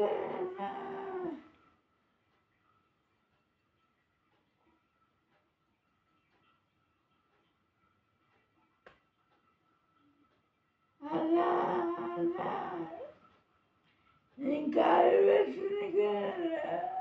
Allah Allah. Nikah versin nikah.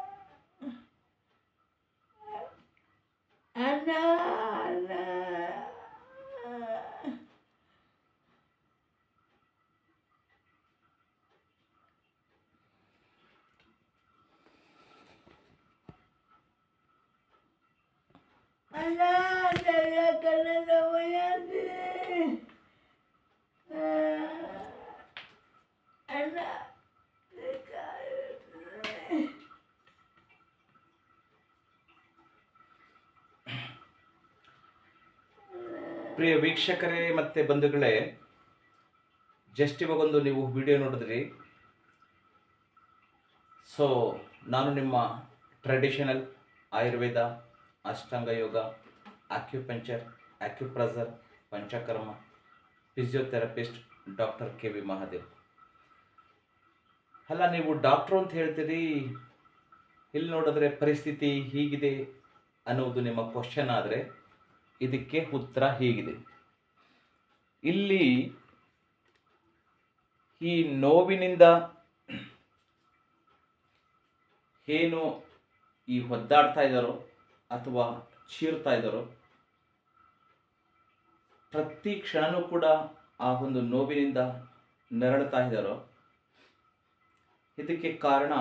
ಪ್ರಿಯ ವೀಕ್ಷಕರೇ ಮತ್ತು ಬಂಧುಗಳೇ, ಜಸ್ಟ್ ಇವಾಗೊಂದು ನೀವು ವಿಡಿಯೋ ನೋಡಿದ್ರಿ. ಸೊ ನಾನು ನಿಮ್ಮ traditional Ayurveda Ashtanga yoga acupuncture acupressure panchakarma physiotherapist doctor K V Mahadev ಅಲ್ಲ, ನೀವು ಡಾಕ್ಟ್ರು ಅಂತ ಹೇಳ್ತೀರಿ? ಇಲ್ಲಿ ನೋಡಿದ್ರೆ ಪರಿಸ್ಥಿತಿ ಹೀಗಿದೆ ಅನ್ನುವುದು ನಿಮ್ಮ ಕ್ವಶನ್ ಆದರೆ ಇದಕ್ಕೆ ಉತ್ತರ ಹೀಗಿದೆ. ಇಲ್ಲಿ ಈ ನೋವಿನಿಂದ ಏನು ಈ ಒದ್ದಾಡ್ತಾ ಇದ್ದಾರೋ ಅಥವಾ ಚೀರ್ತಾ ಇದ್ದಾರೋ, ಪ್ರತಿ ಕ್ಷಣನೂ ಕೂಡ ಆ ಒಂದು ನೋವಿನಿಂದ ನರಳುತ್ತಾ ಇದ್ದಾರೋ, ಇದಕ್ಕೆ ಕಾರಣ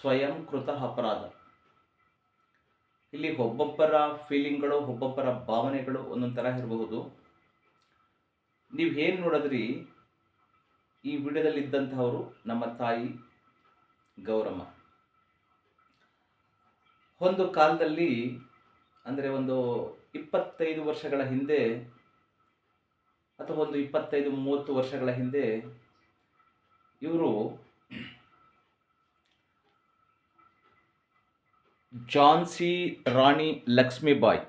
ಸ್ವಯಂಕೃತ ಅಪರಾಧ. ಇಲ್ಲಿ ಒಬ್ಬೊಬ್ಬರ ಫೀಲಿಂಗ್ಗಳು ಒಬ್ಬೊಬ್ಬರ ಭಾವನೆಗಳು ಒಂದೊಂದು ಥರ ಇರಬಹುದು. ನೀವು ಏನು ನೋಡಿದ್ರಿ? ಈ ವಿಡಿಯೋದಲ್ಲಿದ್ದಂಥವರು ನಮ್ಮ ತಾಯಿ ಗೌರಮ್ಮ. ಒಂದು ಕಾಲದಲ್ಲಿ, ಅಂದರೆ ಒಂದು ಇಪ್ಪತ್ತೈದು ವರ್ಷಗಳ ಹಿಂದೆ ಅಥವಾ ಒಂದು ಇಪ್ಪತ್ತೈದು, ಮೂವತ್ತು ವರ್ಷಗಳ ಹಿಂದೆ ಇವರು ಜಾನ್ಸಿ ರಾಣಿ ಲಕ್ಷ್ಮೀಬಾಯಿ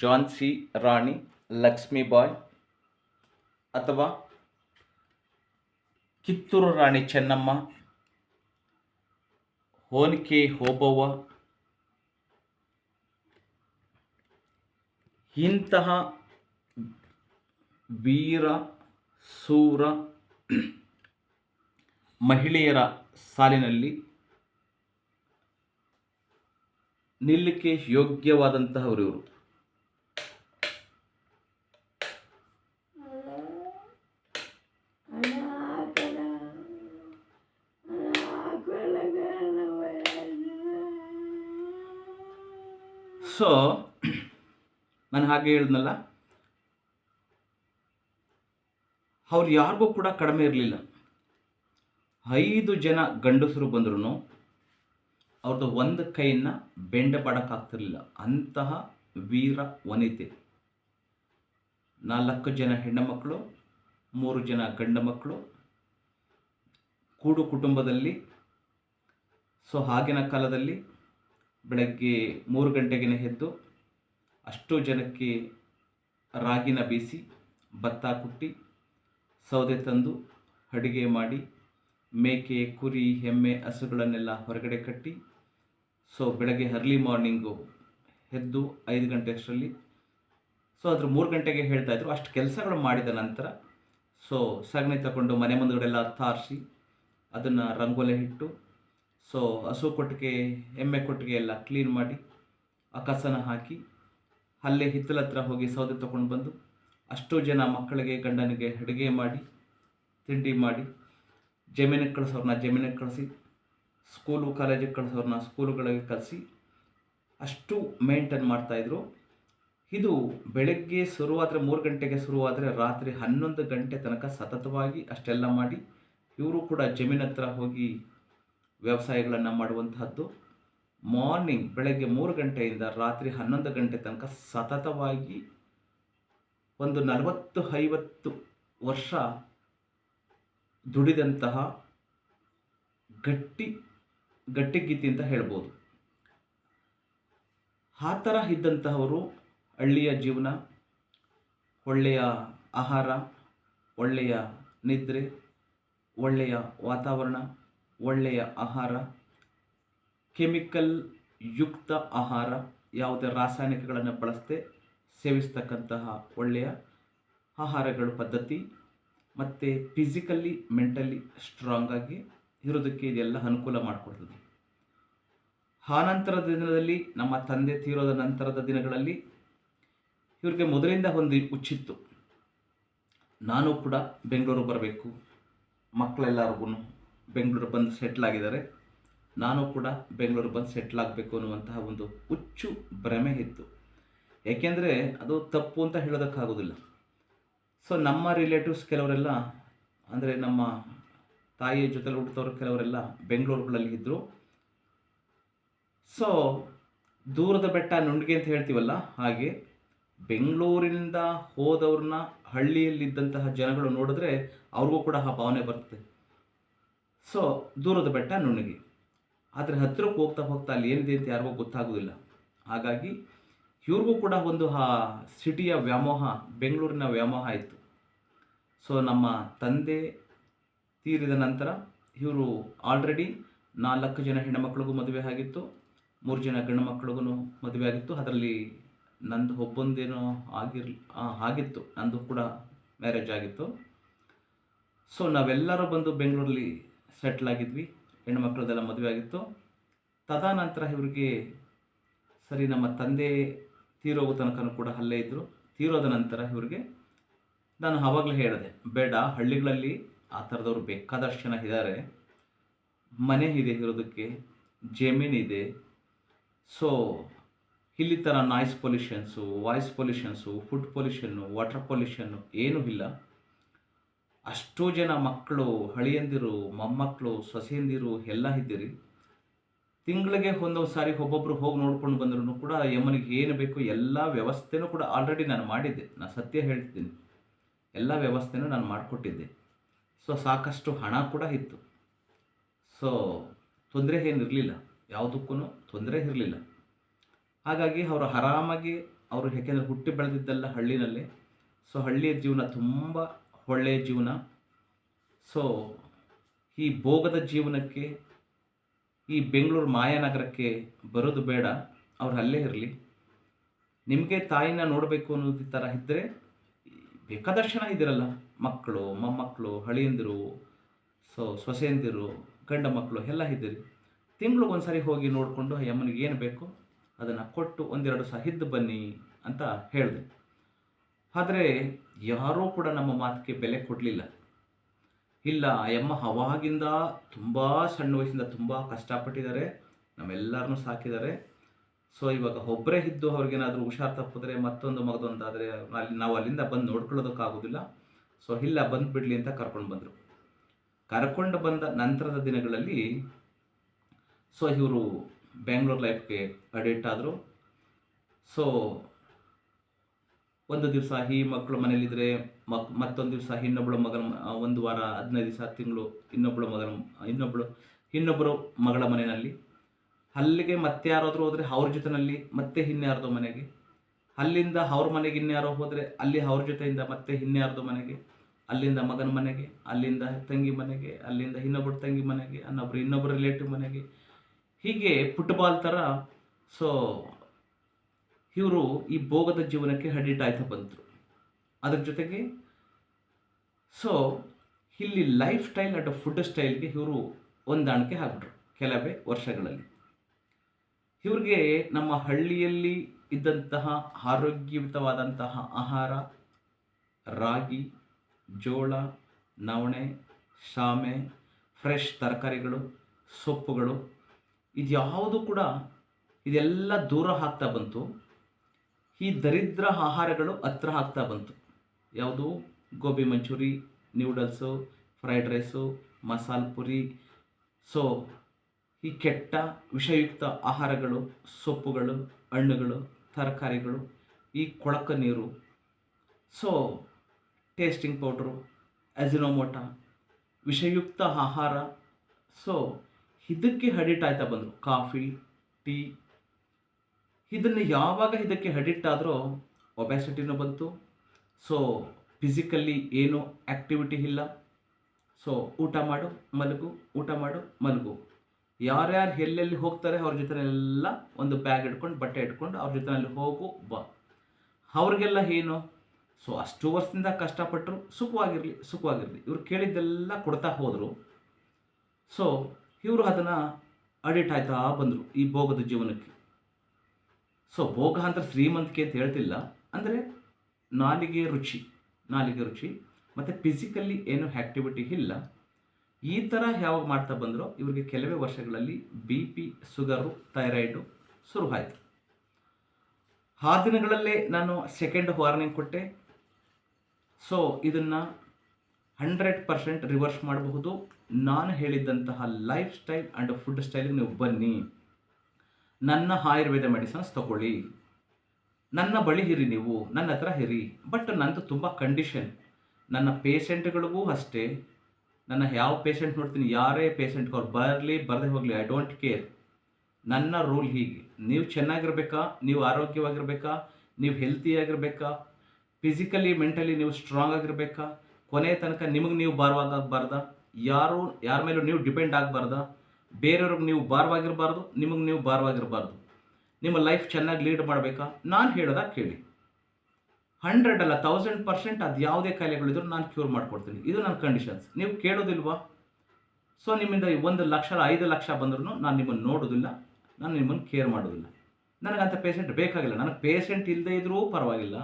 ಜಾನ್ಸಿ ರಾಣಿ ಲಕ್ಷ್ಮೀಬಾಯಿ ಅಥವಾ ಕಿತ್ತೂರು ರಾಣಿ ಚೆನ್ನಮ್ಮ, ಹೋನಿಕೆ ಹೋಬವ್ವ, ಇಂತಹ ವೀರ, ಸೂರ ಮಹಿಳೆಯರ ಸಾಲಿನಲ್ಲಿ ನಿಲ್ಲಕ್ಕೆ ಯೋಗ್ಯವಾದಂತಹವರು ಇವರು. ಸೊ ನಾನು ಹಾಗೆ ಹೇಳಿದ್ನಲ್ಲ, ಅವ್ರು ಯಾರಿಗೂ ಕೂಡ ಕಡಿಮೆ ಇರಲಿಲ್ಲ. ಐದು ಜನ ಗಂಡಸರು ಬಂದ್ರು ಅವ್ರದ್ದು ಒಂದು ಕೈಯನ್ನು ಬೆಂಡ ಪಡಕ್ಕಾಗ್ತಿರ್ಲಿಲ್ಲ ಅಂತಹ ವೀರ ವನಿತೆ. ನಾಲ್ಕು ಜನ ಹೆಣ್ಣು ಮಕ್ಕಳು ಮೂರು ಜನ ಗಂಡ ಮಕ್ಕಳು ಕೂಡು ಕುಟುಂಬದಲ್ಲಿ. ಸೊ ಆಗಿನ ಕಾಲದಲ್ಲಿ ಬೆಳಗ್ಗೆ ಮೂರು ಗಂಟೆಗೆನೆ ಎದ್ದು ಅಷ್ಟು ಜನಕ್ಕೆ ರಾಗಿನ ಬೀಸಿ, ಭತ್ತ ಕುಟ್ಟಿ, ಸೌದೆ ತಂದು ಅಡುಗೆ ಮಾಡಿ, ಮೇಕೆ, ಕುರಿ, ಎಮ್ಮೆ, ಹಸುಗಳನ್ನೆಲ್ಲ ಹೊರಗಡೆ ಕಟ್ಟಿ ಸೊ ಬೆಳಗ್ಗೆ ಅರ್ಲಿ ಮಾರ್ನಿಂಗು ಎದ್ದು ಐದು ಗಂಟೆ ಅಷ್ಟರಲ್ಲಿ ಸೊ ಅದ್ರ ಮೂರು ಗಂಟೆಗೆ ಹೇಳ್ತಾ ಇದ್ರು, ಅಷ್ಟು ಕೆಲಸಗಳು ಮಾಡಿದ ನಂತರ ಸೊ ಸಗಣಿ ತಗೊಂಡು ಮನೆ ಮುಂದುಗಡೆಲ್ಲ ತಾರಿಸಿ, ಅದನ್ನು ರಂಗೋಲೆ ಇಟ್ಟು ಸೊ ಹಸು ಕೊಟ್ಟಿಗೆ, ಎಮ್ಮೆ ಕೊಟ್ಟಿಗೆ ಎಲ್ಲ ಕ್ಲೀನ್ ಮಾಡಿ ಆ ಕಸನ ಹಾಕಿ, ಅಲ್ಲೇ ಹಿತ್ತಲ ಹತ್ರ ಹೋಗಿ ಸೌದೆ ತಗೊಂಡು ಬಂದು, ಅಷ್ಟು ಜನ ಮಕ್ಕಳಿಗೆ, ಗಂಡನಿಗೆ ಅಡುಗೆ ಮಾಡಿ, ತಿಂಡಿ ಮಾಡಿ, ಜಮೀನಿಗೆ ಕಳಿಸೋರನ್ನ ಜಮೀನಿಗೆ ಕಳಿಸಿ ಸ್ಕೂಲು ಕಾಲೇಜಿಗೆ ಕಳಿಸೋರನ್ನ ಸ್ಕೂಲುಗಳಿಗೆ ಕಲಿಸಿ ಅಷ್ಟು ಮೇಂಟೈನ್ ಮಾಡ್ತಾಯಿದ್ರು ಇದು ಬೆಳಗ್ಗೆ ಶುರುವಾದರೆ ಮೂರು ಗಂಟೆಗೆ ಶುರುವಾದರೆ ರಾತ್ರಿ ಹನ್ನೊಂದು ಗಂಟೆ ತನಕ ಸತತವಾಗಿ ಅಷ್ಟೆಲ್ಲ ಮಾಡಿ ಇವರು ಕೂಡ ಜಮೀನ್ ಹತ್ರ ಹೋಗಿ ವ್ಯವಸಾಯಗಳನ್ನು ಮಾಡುವಂತಹದ್ದು. ಮಾರ್ನಿಂಗ್ ಬೆಳಗ್ಗೆ ಮೂರು ಗಂಟೆಯಿಂದ ರಾತ್ರಿ ಹನ್ನೊಂದು ಗಂಟೆ ತನಕ ಸತತವಾಗಿ ಒಂದು ನಲವತ್ತು ಐವತ್ತು ವರ್ಷ ದುಡಿದಂತಹ ಗಟ್ಟಿ ಗಟ್ಟಿಗೀತಿ ಅಂತ ಹೇಳ್ಬೋದು. ಆ ಥರ ಇದ್ದಂತಹವರು ಹಳ್ಳಿಯ ಜೀವನ, ಒಳ್ಳೆಯ ಆಹಾರ, ಒಳ್ಳೆಯ ನಿದ್ರೆ, ಒಳ್ಳೆಯ ವಾತಾವರಣ, ಒಳ್ಳೆಯ ಆಹಾರ, ಕೆಮಿಕಲ್ ಯುಕ್ತ ಆಹಾರ, ಯಾವುದೇ ರಾಸಾಯನಿಕಗಳನ್ನು ಬಳಸದೆ ಸೇವಿಸ್ತಕ್ಕಂತಹ ಒಳ್ಳೆಯ ಆಹಾರಗಳು ಪದ್ಧತಿ, ಮತ್ತು ಫಿಸಿಕಲಿ ಮೆಂಟಲಿ ಸ್ಟ್ರಾಂಗ್ ಆಗಿ ಇರೋದಕ್ಕೆ ಇದೆಲ್ಲ ಅನುಕೂಲ ಮಾಡಿಕೊಡ್ತದೆ. ಆನಂತರದ ದಿನದಲ್ಲಿ ನಮ್ಮ ತಂದೆ ತೀರೋದ ನಂತರದ ದಿನಗಳಲ್ಲಿ ಇವ್ರಿಗೆ ಮೊದಲಿಂದ ಒಂದು ಹುಚ್ಚಿತ್ತು ನಾನು ಕೂಡ ಬೆಂಗಳೂರು ಬರಬೇಕು. ಮಕ್ಕಳೆಲ್ಲರಿಗೂ ಬೆಂಗಳೂರು ಬಂದು ಸೆಟ್ಲ್ ಆಗಿದ್ದಾರೆ. ನಾನು ಕೂಡ ಬೆಂಗಳೂರು ಬಂದು ಸೆಟ್ಲ್ ಆಗಬೇಕು ಅನ್ನುವಂತಹ ಒಂದು ಹುಚ್ಚು ಭ್ರಮೆ ಇತ್ತು. ಏಕೆಂದರೆ ಅದು ತಪ್ಪು ಅಂತ ಹೇಳೋದಕ್ಕಾಗೋದಿಲ್ಲ. ಸೊ ನಮ್ಮ ರಿಲೇಟಿವ್ಸ್ ಕೆಲವರೆಲ್ಲ, ಅಂದರೆ ನಮ್ಮ ತಾಯಿಯ ಜೊತೆಲಿ ಹುಟ್ಟಿದವರು ಕೆಲವರೆಲ್ಲ ಬೆಂಗಳೂರುಗಳಲ್ಲಿ ಇದ್ದರು ಸೊ ದೂರದ ಬೆಟ್ಟ ನುಂಡಿಗೆ ಅಂತ ಹೇಳ್ತೀವಲ್ಲ, ಹಾಗೆ ಬೆಂಗಳೂರಿನಿಂದ ಹೋದವ್ರನ್ನ ಹಳ್ಳಿಯಲ್ಲಿದ್ದಂತಹ ಜನಗಳು ನೋಡಿದ್ರೆ ಅವ್ರಿಗೂ ಕೂಡ ಆ ಭಾವನೆ ಬರ್ತದೆ. ಸೊ ದೂರದ ಬೆಟ್ಟ ನುಣ್ಣಗೆ ಆದರೆ ಹತ್ತಿರಕ್ಕೆ ಹೋಗ್ತಾ ಹೋಗ್ತಾ ಅಲ್ಲಿ ಏನಿದೆ ಅಂತ ಯಾರಿಗೂ ಗೊತ್ತಾಗೋದಿಲ್ಲ. ಹಾಗಾಗಿ ಇವ್ರಿಗೂ ಕೂಡ ಒಂದು ಆ ಸಿಟಿಯ ವ್ಯಾಮೋಹ, ಬೆಂಗಳೂರಿನ ವ್ಯಾಮೋಹ ಇತ್ತು. ಸೊ ನಮ್ಮ ತಂದೆ ತೀರಿದ ನಂತರ ಇವರು ಆಲ್ರೆಡಿ ನಾಲ್ಕು ಜನ ಹೆಣ್ಣುಮಕ್ಳಿಗೂ ಮದುವೆ ಆಗಿತ್ತು, ಮೂರು ಜನ ಗಂಡು ಮಕ್ಕಳಿಗೂ ಮದುವೆ ಆಗಿತ್ತು. ಅದರಲ್ಲಿ ನಂದು ಒಬ್ಬೊಂದೇನೋ ಆಗಿರ್ ಆಗಿತ್ತು. ನಂದು ಕೂಡ ಮ್ಯಾರೇಜ್ ಆಗಿತ್ತು. ಸೊ ನಾವೆಲ್ಲರೂ ಬಂದು ಬೆಂಗಳೂರಲ್ಲಿ ಸೆಟ್ಲ್ ಆಗಿದ್ವಿ. ಹೆಣ್ಣು ಮಕ್ಕಳದೆಲ್ಲ ಮದುವೆ ಆಗಿತ್ತು. ತದನಂತರ ಇವರಿಗೆ ಸರಿ, ನಮ್ಮ ತಂದೆ ತೀರೋಗೋ ತನಕನೂ ಕೂಡ ಅಲ್ಲೇ ಇದ್ದರು ತೀರೋದ ನಂತರ ಇವರಿಗೆ ನಾನು ಆವಾಗಲೇ ಹೇಳಿದೆ, ಬೇಡ, ಹಳ್ಳಿಗಳಲ್ಲಿ ಆ ಥರದವ್ರು ಬೇಕಾದಷ್ಟು ಜನ ಇದ್ದಾರೆ ಮನೆ ಇದೆ ಇರೋದಕ್ಕೆ ಜಮೀನಿದೆ ಸೊ ಇಲ್ಲಿ ಥರ noise pollutions voice pollutions food pollution water pollution ಏನೂ ಇಲ್ಲ. ಅಷ್ಟೋ ಜನ ಮಕ್ಕಳು, ಹಳಿಯಂದಿರು ಮೊಮ್ಮಕ್ಕಳು ಸೊಸೆಯಂದಿರು ಎಲ್ಲ ಇದ್ದೀರಿ. ತಿಂಗಳಿಗೆ ಒಂದೊಂದು ಸಾರಿ ಒಬ್ಬೊಬ್ಬರು ಹೋಗಿ ನೋಡ್ಕೊಂಡು ಬಂದ್ರು ಕೂಡ ಯಮನಿಗೆ ಏನು ಬೇಕು ಎಲ್ಲ ವ್ಯವಸ್ಥೆನೂ ಕೂಡ ಆಲ್ರೆಡಿ ನಾನು ಮಾಡಿದ್ದೆ. ನಾನು ಸತ್ಯ ಹೇಳ್ತಿದ್ದೀನಿ. ಎಲ್ಲ ವ್ಯವಸ್ಥೆನೂ ನಾನು ಮಾಡಿಕೊಟ್ಟಿದ್ದೆ. ಸೊ ಸಾಕಷ್ಟು ಹಣ ಕೂಡ ಇತ್ತು. ಸೊ ತೊಂದರೆ ಏನಿರಲಿಲ್ಲ ಯಾವುದಕ್ಕೂ ತೊಂದರೆ ಇರಲಿಲ್ಲ. ಹಾಗಾಗಿ ಅವರು ಆರಾಮಾಗಿ ಅವರು ಯಾಕೆಂದರೆ ಹುಟ್ಟಿ ಬೆಳೆದಿದ್ದೆಲ್ಲ ಹಳ್ಳಿನಲ್ಲಿ. ಸೊ ಹಳ್ಳಿಯ ಜೀವನ ತುಂಬ ಒಳ್ಳೆಯ ಜೀವನ. ಸೊ ಈ ಭೋಗದ ಜೀವನಕ್ಕೆ, ಈ ಬೆಂಗಳೂರು ಮಾಯಾನಗರಕ್ಕೆ ಬರೋದು ಬೇಡ. ಅವ್ರು ಅಲ್ಲೇ ಇರಲಿ. ನಿಮಗೆ ತಾಯಿನ ನೋಡಬೇಕು ಅನ್ನೋದು ಥರ ಇದ್ದರೆ ಬೇಕಾದಷ್ಟು ಜನ ಇದ್ದೀರಲ್ಲ. ಮಕ್ಕಳು, ಮೊಮ್ಮಕ್ಕಳು, ಹಳಿಯಂದಿರು, ಸೊ ಸೊಸೆಯಂದಿರು, ಗಂಡ ಮಕ್ಕಳು ಎಲ್ಲ ಇದ್ದೀರಿ. ತಿಂಗ್ಳಿಗೆ ಒಂದು ಸರಿ ಹೋಗಿ ನೋಡಿಕೊಂಡು ಯಮ್ಮನಿಗೆ ಏನು ಬೇಕು? ಅದನ್ನು ಕೊಟ್ಟು ಒಂದೆರಡು ಸಹ ಇದ್ದು ಬನ್ನಿ ಅಂತ ಹೇಳಿದೆ. ಆದರೆ ಯಾರೂ ಕೂಡ ನಮ್ಮ ಮಾತಿಗೆ ಬೆಲೆ ಕೊಡಲಿಲ್ಲ. ಇಲ್ಲ ಯಮ್ಮ ಅವಾಗಿಂದ ತುಂಬ ಸಣ್ಣ ವಯಸ್ಸಿಂದ ತುಂಬ ಕಷ್ಟಪಟ್ಟಿದ್ದಾರೆ. ನಮ್ಮೆಲ್ಲರನ್ನೂ ಸಾಕಿದ್ದಾರೆ. ಸೊ ಇವಾಗ ಒಬ್ಬರೇ ಇದ್ದು ಅವ್ರಿಗೇನಾದರೂ ಹುಷಾರು ತಪ್ಪಿದ್ರೆ ಮತ್ತೊಂದು ಮಗದೊಂದಾದರೆ ಅಲ್ಲಿ ನಾವು ಅಲ್ಲಿಂದ ಬಂದು ನೋಡ್ಕೊಳ್ಳೋದಕ್ಕಾಗೋದಿಲ್ಲ. ಸೊ ಇಲ್ಲ ಬಂದುಬಿಡ್ಲಿ ಅಂತ ಕರ್ಕೊಂಡು ಬಂದರು. ಕರ್ಕೊಂಡು ಬಂದ ನಂತರದ ದಿನಗಳಲ್ಲಿ ಸೊ ಇವರು ಬ್ಯಾಂಗ್ಳೂರ್ ಲೈಫ್ಗೆ ಅಡಿಕ್ಟ್ ಆದರು. ಸೊ ಒಂದು ದಿವಸ ಈ ಮಕ್ಕಳು ಮನೇಲಿದ್ದರೆ ಮಕ್, ಮತ್ತೊಂದು ದಿವಸ ಇನ್ನೊಬ್ಬಳು ಮಗನ ಒಂದು ವಾರ, ಹದಿನೈದು ದಿವಸ, ತಿಂಗಳು ಇನ್ನೊಬ್ಬಳು ಮಗನ ಇನ್ನೊಬ್ಬಳು ಇನ್ನೊಬ್ಬರು ಮಗಳ ಮನೆಯಲ್ಲಿ. ಅಲ್ಲಿಗೆ ಮತ್ತೆ ಯಾರಾದರೂ ಹೋದರೆ ಅವ್ರ ಜೊತೆಯಲ್ಲಿ ಮತ್ತೆ ಇನ್ಯಾರ್ದೋ ಮನೆಗೆ. ಅಲ್ಲಿಂದ ಅವ್ರ ಮನೆಗೆ ಇನ್ಯಾರೋ ಹೋದರೆ ಅಲ್ಲಿ ಅವ್ರ ಜೊತೆಯಿಂದ ಮತ್ತೆ ಇನ್ಯಾರ್ದೋ ಮನೆಗೆ. ಅಲ್ಲಿಂದ ಮಗನ ಮನೆಗೆ, ಅಲ್ಲಿಂದ ತಂಗಿ ಮನೆಗೆ, ಅಲ್ಲಿಂದ ಇನ್ನೊಬ್ಬರು ತಂಗಿ ಮನೆಗೆ, ಅನ್ನೊಬ್ರು ಇನ್ನೊಬ್ಬರು ರಿಲೇಟಿವ್ ಮನೆಗೆ. ಹೀಗೆ ಫುಟ್ಬಾಲ್ ಥರ ಸೊ ಇವರು ಈ ಭೋಗದ ಜೀವನಕ್ಕೆ ಅಡಿಟ್ ಆಯ್ತಾ ಬಂದರು. ಅದ್ರ ಜೊತೆಗೆ ಸೊ ಇಲ್ಲಿ ಲೈಫ್ ಸ್ಟೈಲ್ ಅಟ್ ಫುಡ್ ಸ್ಟೈಲ್ಗೆ ಇವರು ಹೊಂದಾಣಿಕೆ ಆಗ್ಬಿಟ್ರು ಕೆಲವೇ ವರ್ಷಗಳಲ್ಲಿ. ಇವ್ರಿಗೆ ನಮ್ಮ ಹಳ್ಳಿಯಲ್ಲಿ ಇದ್ದಂತಹ ಆರೋಗ್ಯಯುತವಾದಂತಹ ಆಹಾರ, ರಾಗಿ ಜೋಳ, ನವಣೆ ಶಾಮೆ ಫ್ರೆಶ್ ತರಕಾರಿಗಳು, ಸೊಪ್ಪುಗಳು, ಇದ್ಯಾವುದು ಕೂಡ ಇದೆಲ್ಲ ದೂರ ಆಗ್ತಾ ಬಂತು. ಈ ದರಿದ್ರ ಆಹಾರಗಳು ಹತ್ರ ಆಗ್ತಾ ಬಂತು. ಯಾವುದು? Gobi manchurian noodles fried rice masala puri. So ಈ ಕೆಟ್ಟ ವಿಷಯುಕ್ತ ಆಹಾರಗಳು, ಸೊಪ್ಪುಗಳು, ಹಣ್ಣುಗಳು, ತರಕಾರಿಗಳು, ಈ ಕೊಳಕ ನೀರು. ಸೊ ಟೇಸ್ಟಿಂಗ್ ಪೌಡ್ರು ಅಜಿನೋಮೋಟ ವಿಷಯುಕ್ತ ಆಹಾರ. ಸೊ ಇದಕ್ಕೆ ಅಡಿಟ್ ಆಯ್ತಾ ಬಂದರು. Coffee, tea. ಇದನ್ನು ಯಾವಾಗ ಇದಕ್ಕೆ ಅಡಿಟ್ ಆದರೂ ಒಬೆಸಿಟಿನೂ ಬಂತು. ಸೊ ಫಿಸಿಕಲ್ಲಿ ಏನು ಆ್ಯಕ್ಟಿವಿಟಿ ಇಲ್ಲ. ಸೊ ಊಟ ಮಾಡು, ಮಲಗು, ಊಟ ಮಾಡು, ಮಲಗು. ಯಾರ್ಯಾರು ಎಲ್ಲೆಲ್ಲಿ ಹೋಗ್ತಾರೆ, ಅವ್ರ ಜೊತೆನೆಲ್ಲ ಒಂದು ಬ್ಯಾಗ್ ಇಟ್ಕೊಂಡು, ಬಟ್ಟೆ ಇಟ್ಕೊಂಡು, ಅವ್ರ ಜೊತೆನಲ್ಲಿ ಹೋಗು, ಬಾ. ಅವ್ರಿಗೆಲ್ಲ ಏನು? ಸೊ ಅಷ್ಟು ವರ್ಷದಿಂದ ಕಷ್ಟಪಟ್ಟರು ಸುಖವಾಗಿರಲಿ ಸುಖವಾಗಿರಲಿ. ಇವರು ಕೇಳಿದ್ದೆಲ್ಲ ಕೊಡ್ತಾ ಹೋದರು. ಸೊ ಇವರು ಅದನ್ನು ಅಡಿಟ್ ಆಯ್ತಾ ಬಂದರು ಈ ಭೋಗದ ಜೀವನಕ್ಕೆ. ಸೊ ಭೋಗ ಅಂತ ಶ್ರೀಮಂತಿಕೆ ಅಂತ ಹೇಳ್ತಿಲ್ಲ. ಅಂದರೆ ನಾಲಿಗೆ ರುಚಿ ನಾಲಿಗೆ ರುಚಿ. ಮತ್ತು ಫಿಸಿಕಲಿ ಏನು ಆ್ಯಕ್ಟಿವಿಟಿ ಇಲ್ಲ. ಈ ಥರ ಯಾವಾಗ ಮಾಡ್ತಾ ಬಂದರೋ ಇವರಿಗೆ ಕೆಲವೇ ವರ್ಷಗಳಲ್ಲಿ ಬಿ ಪಿ ಸುಗರು ಥೈರಾಯ್ಡು ಶುರುವಾಯಿತು. ಆ ದಿನಗಳಲ್ಲೇ ನಾನು ಸೆಕೆಂಡ್ ವಾರ್ನಿಂಗ್ ಕೊಟ್ಟೆ. ಸೊ ಇದನ್ನು ಹಂಡ್ರೆಡ್ ಪರ್ಸೆಂಟ್ ರಿವರ್ಸ್ ಮಾಡಬಹುದು. ನಾನು ಹೇಳಿದ್ದಂತಹ ಲೈಫ್ ಸ್ಟೈಲ್ ಆ್ಯಂಡ್ ಫುಡ್ ಸ್ಟೈಲಿಗೆ ನೀವು ಬನ್ನಿ. ನನ್ನ ಆಯುರ್ವೇದ ಮೆಡಿಸನ್ಸ್ ತಗೊಳ್ಳಿ. ನನ್ನ ಬಳಿ ಇರಿ ನೀವು, ನನ್ನ ಹತ್ರ ಇರಿ. ಬಟ್ ನಂದು ತುಂಬ ಕಂಡೀಷನ್ ನನ್ನ ಪೇಷೆಂಟ್ಗಳಿಗೂ ಅಷ್ಟೇ. ನನ್ನ ಯಾವ ಪೇಷೆಂಟ್ ನೋಡ್ತೀನಿ, ಯಾರೇ ಪೇಷೆಂಟ್ಗೆ ಅವ್ರು ಬರಲಿ, ಬರದೆ ಹೋಗಲಿ ಐ ಡೋಂಟ್ ಕೇರ್ ನನ್ನ ರೂಲ್ ಹೀಗೆ. ನೀವು ಚೆನ್ನಾಗಿರ್ಬೇಕಾ? ನೀವು ಆರೋಗ್ಯವಾಗಿರ್ಬೇಕಾ? ನೀವು ಹೆಲ್ತಿಯಾಗಿರ್ಬೇಕಾ ಫಿಸಿಕಲಿ ಮೆಂಟಲಿ ನೀವು ಸ್ಟ್ರಾಂಗ್ ಆಗಿರಬೇಕಾ? ಕೊನೆಯ ತನಕ ನಿಮಗೆ ನೀವು ಭಾರವಾಗಬಾರ್ದ ಯಾರು, ಯಾರ ಮೇಲೂ ನೀವು ಡಿಪೆಂಡ್ ಆಗಬಾರ್ದ? ಬೇರೆಯವ್ರಿಗೆ ನೀವು ಭಾರವಾಗಿರಬಾರ್ದು, ನಿಮಗೆ ನೀವು ಭಾರವಾಗಿರಬಾರ್ದು. ನಿಮ್ಮ ಲೈಫ್ ಚೆನ್ನಾಗಿ ಲೀಡ್ ಮಾಡಬೇಕಾ? ನಾನು ಹೇಳೋದ ಕೇಳಿ. ಹಂಡ್ರೆಡ್ ಅಲ್ಲ ತೌಸಂಡ್ ಪರ್ಸೆಂಟ್ ಅದು ಯಾವುದೇ ಕಾಯಿಲೆಗಳಿದ್ರು ನಾನು ಕ್ಯೂರ್ ಮಾಡ್ಕೊಡ್ತೀನಿ. ಇದು ನನ್ನ ಕಂಡೀಷನ್ಸ್ ನೀವು ಕೇಳೋದಿಲ್ವಾ? ಸೊ ನಿಮ್ಮಿಂದ ಒಂದು ಲಕ್ಷ, ಐದು ಲಕ್ಷ ಬಂದ್ರೂ ನಾನು ನಿಮ್ಮನ್ನು ನೋಡೋದಿಲ್ಲ, ನಾನು ನಿಮ್ಮನ್ನು ಕೇರ್ ಮಾಡೋದಿಲ್ಲ. ನನಗಂಥ ಪೇಷಂಟ್ ಬೇಕಾಗಿಲ್ಲ. ನನಗೆ ಪೇಷಂಟ್ ಇಲ್ಲದೇ ಇದ್ರೂ ಪರವಾಗಿಲ್ಲ.